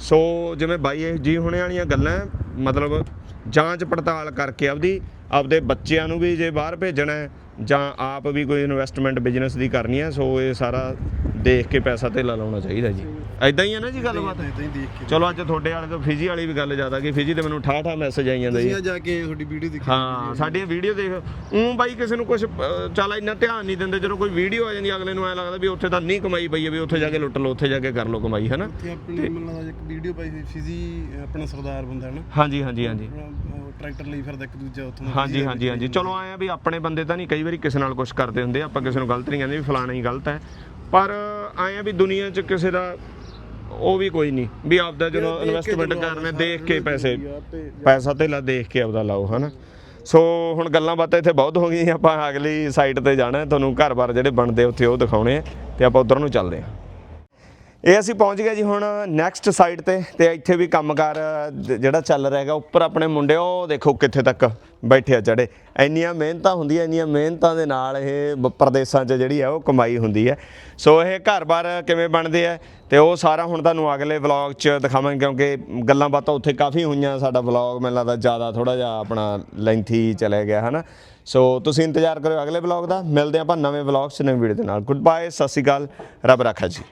ਸੋ ਜਿਵੇਂ ਬਾਈ ਜੀ ਹੁਣੇ ਵਾਲੀਆਂ ਗੱਲਾਂ ਮਤਲਬ ਜਾਂਚ ਪੜਤਾਲ ਕਰਕੇ ਆਪਦੀ ਆਪਦੇ ਬੱਚਿਆਂ ਨੂੰ ਵੀ ਜੇ ਬਾਹਰ ਭੇਜਣਾ ਹੈ ਜਾਂ ਆਪ ਵੀ ਕੋਈ ਇਨਵੈਸਟਮੈਂਟ ਬਿਜ਼ਨਸ ਦੀ ਕਰਨੀ ਹੈ ਸੋ ਇਹ ਸਾਰਾ ਦੇਖ ਕੇ ਪੈਸਾ ਧੇਲਾ ਲਾਉਣਾ ਚਾਹੀਦਾ ਜੀ। ਐਦਾਂ ਹੀ ਹੈ ਨਾ ਜੀ ਗੱਲਬਾਤ? ਇਦਾਂ ਹੀ ਦੇਖ ਕੇ। ਚਲੋ ਅੱਜ ਤੁਹਾਡੇ ਵਾਲੇ ਤੋਂ ਫਿਜੀ ਵਾਲੀ ਵੀ ਗੱਲ ਜ਼ਿਆਦਾ ਕਿ ਫਿਜੀ ਤੇ ਮੈਨੂੰ ਠਾਠਾ ਠਾ ਮੈਸੇਜ ਆਈ ਜਾਂਦਾ ਜੀ। ਤੁਸੀਂ ਜਾ ਕੇ ਤੁਹਾਡੀ ਵੀਡੀਓ ਦੇਖੀ ਹਾਂ ਸਾਡੀਆਂ ਵੀਡੀਓ ਦੇਖ ਉਹ ਬਾਈ ਕਿਸੇ ਨੂੰ ਕੁਝ ਚੱਲ ਇੰਨਾ ਧਿਆਨ ਨਹੀਂ ਦਿੰਦੇ ਜਦੋਂ ਕੋਈ ਵੀਡੀਓ ਆ ਜਾਂਦੀ ਅਗਲੇ ਨੂੰ ਐ ਲੱਗਦਾ ਵੀ ਉੱਥੇ ਤਾਂ ਨਹੀਂ ਕਮਾਈ ਪਈ ਹੈ ਵੀ ਉੱਥੇ ਜਾ ਕੇ ਲੁੱਟ ਲਓ ਉੱਥੇ ਜਾ ਕੇ ਕਰ ਲਓ ਕਮਾਈ ਹੈ ਨਾ ਉੱਥੇ ਆਪਣੇ ਮੈਨੂੰ ਲੱਗਦਾ ਇੱਕ ਵੀਡੀਓ ਪਾਈ ਸੀ ਫਿਜ਼ੀ ਆਪਣਾ ਸਰਦਾਰ ਬੰਦਾ ਹੈ ਨਾ ਹਾਂਜੀ ਹਾਂਜੀ। ਹਾਂਜੀ ਟਰੈਕਟਰ ਲਈ ਫਿਰਦਾ ਇੱਕ ਦੂਜਾ ਉੱਥੋਂ ਹਾਂਜੀ ਹਾਂਜੀ ਹਾਂਜੀ। ਚਲੋ ਆਏ ਆ ਵੀ ਆਪਣੇ ਬੰਦੇ ਤਾਂ ਨਹੀਂ ਕਈ ਵਾਰੀ ਕਿਸੇ ਨਾਲ ਕੁਝ ਕਰਦੇ ਹੁੰਦੇ ਆਪਾਂ ਕਿਸੇ ਨੂੰ ਗਲਤ ਨਹੀਂ ਕਹਿੰਦੇ ਵੀ ਫਲਾਣਾ ਹੀ ਗਲਤ ਹੈ। ਪਰ ਆਏ ਆ ਵੀ ਦੁਨੀਆ 'ਚ ਕਿਸੇ ਦਾ ਉਹ ਵੀ ਕੋਈ ਨਹੀਂ ਵੀ ਆਪਦਾ ਜਦੋਂ ਇਨਵੈਸਟਮੈਂਟ ਕਰਨਾ ਦੇਖ ਕੇ ਪੈਸੇ ਪੈਸਾ ਧੇਲਾ ਦੇਖ ਕੇ ਆਪਦਾ ਲਾਓ ਹਨਾ। ਸੋ ਹੁਣ ਗੱਲਾਂ ਬਾਤਾਂ ਇੱਥੇ ਬਹੁਤ ਹੋ ਗਈਆਂ ਆਪਾਂ ਅਗਲੀ ਸਾਈਡ ਤੇ ਜਾਣਾ ਤੁਹਾਨੂੰ ਘਰ-ਬਾਰ ਜਿਹੜੇ ਬਣਦੇ ਉੱਥੇ ਉਹ ਦਿਖਾਉਣੇ ਆ ਤੇ ਆਪਾਂ ਉਧਰ ਨੂੰ ਚੱਲਦੇ ਹਾਂ ਇਹ ਅਸੀਂ ਪਹੁੰਚ ਗਏ ਜੀ ਹੁਣ ਨੈਕਸਟ ਸਾਈਡ ਤੇ ਤੇ ਇੱਥੇ ਵੀ ਕੰਮਕਾਰ, ਜ- ਜਿਹੜਾ ਚੱਲ ਰਿਹਾ ਹੈਗਾ, ਉੱਪਰ ਆਪਣੇ ਮੁੰਡੇ, ਉਹ ਦੇਖੋ ਕਿੱਥੇ ਤੱਕ ਬੈਠੇ ਆ ਚੜੇ ਇੰਨੀਆਂ ਮਿਹਨਤਾਂ ਹੁੰਦੀਆਂ, ਇੰਨੀਆਂ ਮਿਹਨਤਾਂ ਦੇ ਨਾਲ ਇਹ ਬ- ਪ੍ਰਦੇਸ਼ਾਂ 'ਚ ਜਿਹੜੀ ਆ, ਉਹ ਕਮਾਈ ਹੁੰਦੀ ਹੈ। ਸੋ ਇਹ ਘਰ-ਬਾਰ ਕਿਵੇਂ ਬਣਦੇ ਆ, ਤੇ ਉਹ ਸਾਰਾ ਹੁਣ ਤੁਹਾਨੂੰ ਅਗਲੇ ਵਲੌਗ 'ਚ ਦਿਖਾਵਾਂਗੇ, ਕਿਉਂਕਿ ਗੱਲਾਂ ਬਾਤਾਂ ਉੱਥੇ ਕਾਫੀ ਹੋਈਆਂ ਸਾਡਾ ਵਲੌਗ ਮੈਨੂੰ ਲੱਗਦਾ ਜ਼ਿਆਦਾ ਥੋੜਾ ਜਿਹਾ ਆਪਣਾ ਲੈਂਥੀ ਚਲੇ ਗਿਆ, ਹਨਾ? ਸੋ ਤੁਸੀਂ ਇੰਤਜ਼ਾਰ ਕਰਿਓ ਅਗਲੇ ਵਲੌਗ ਦਾ, ਮਿਲਦੇ ਆਪਾਂ ਨਵੇਂ ਵਲੌਗ 'ਚ ਨਵੀਂ ਵੀਡੀਓ ਦੇ ਨਾਲ। ਗੁੱਡ ਬਾਏ ਸਤਿ ਸ਼੍ਰੀ ਅਕਾਲ, ਰੱਬ ਰਾਖਾ ਜੀ।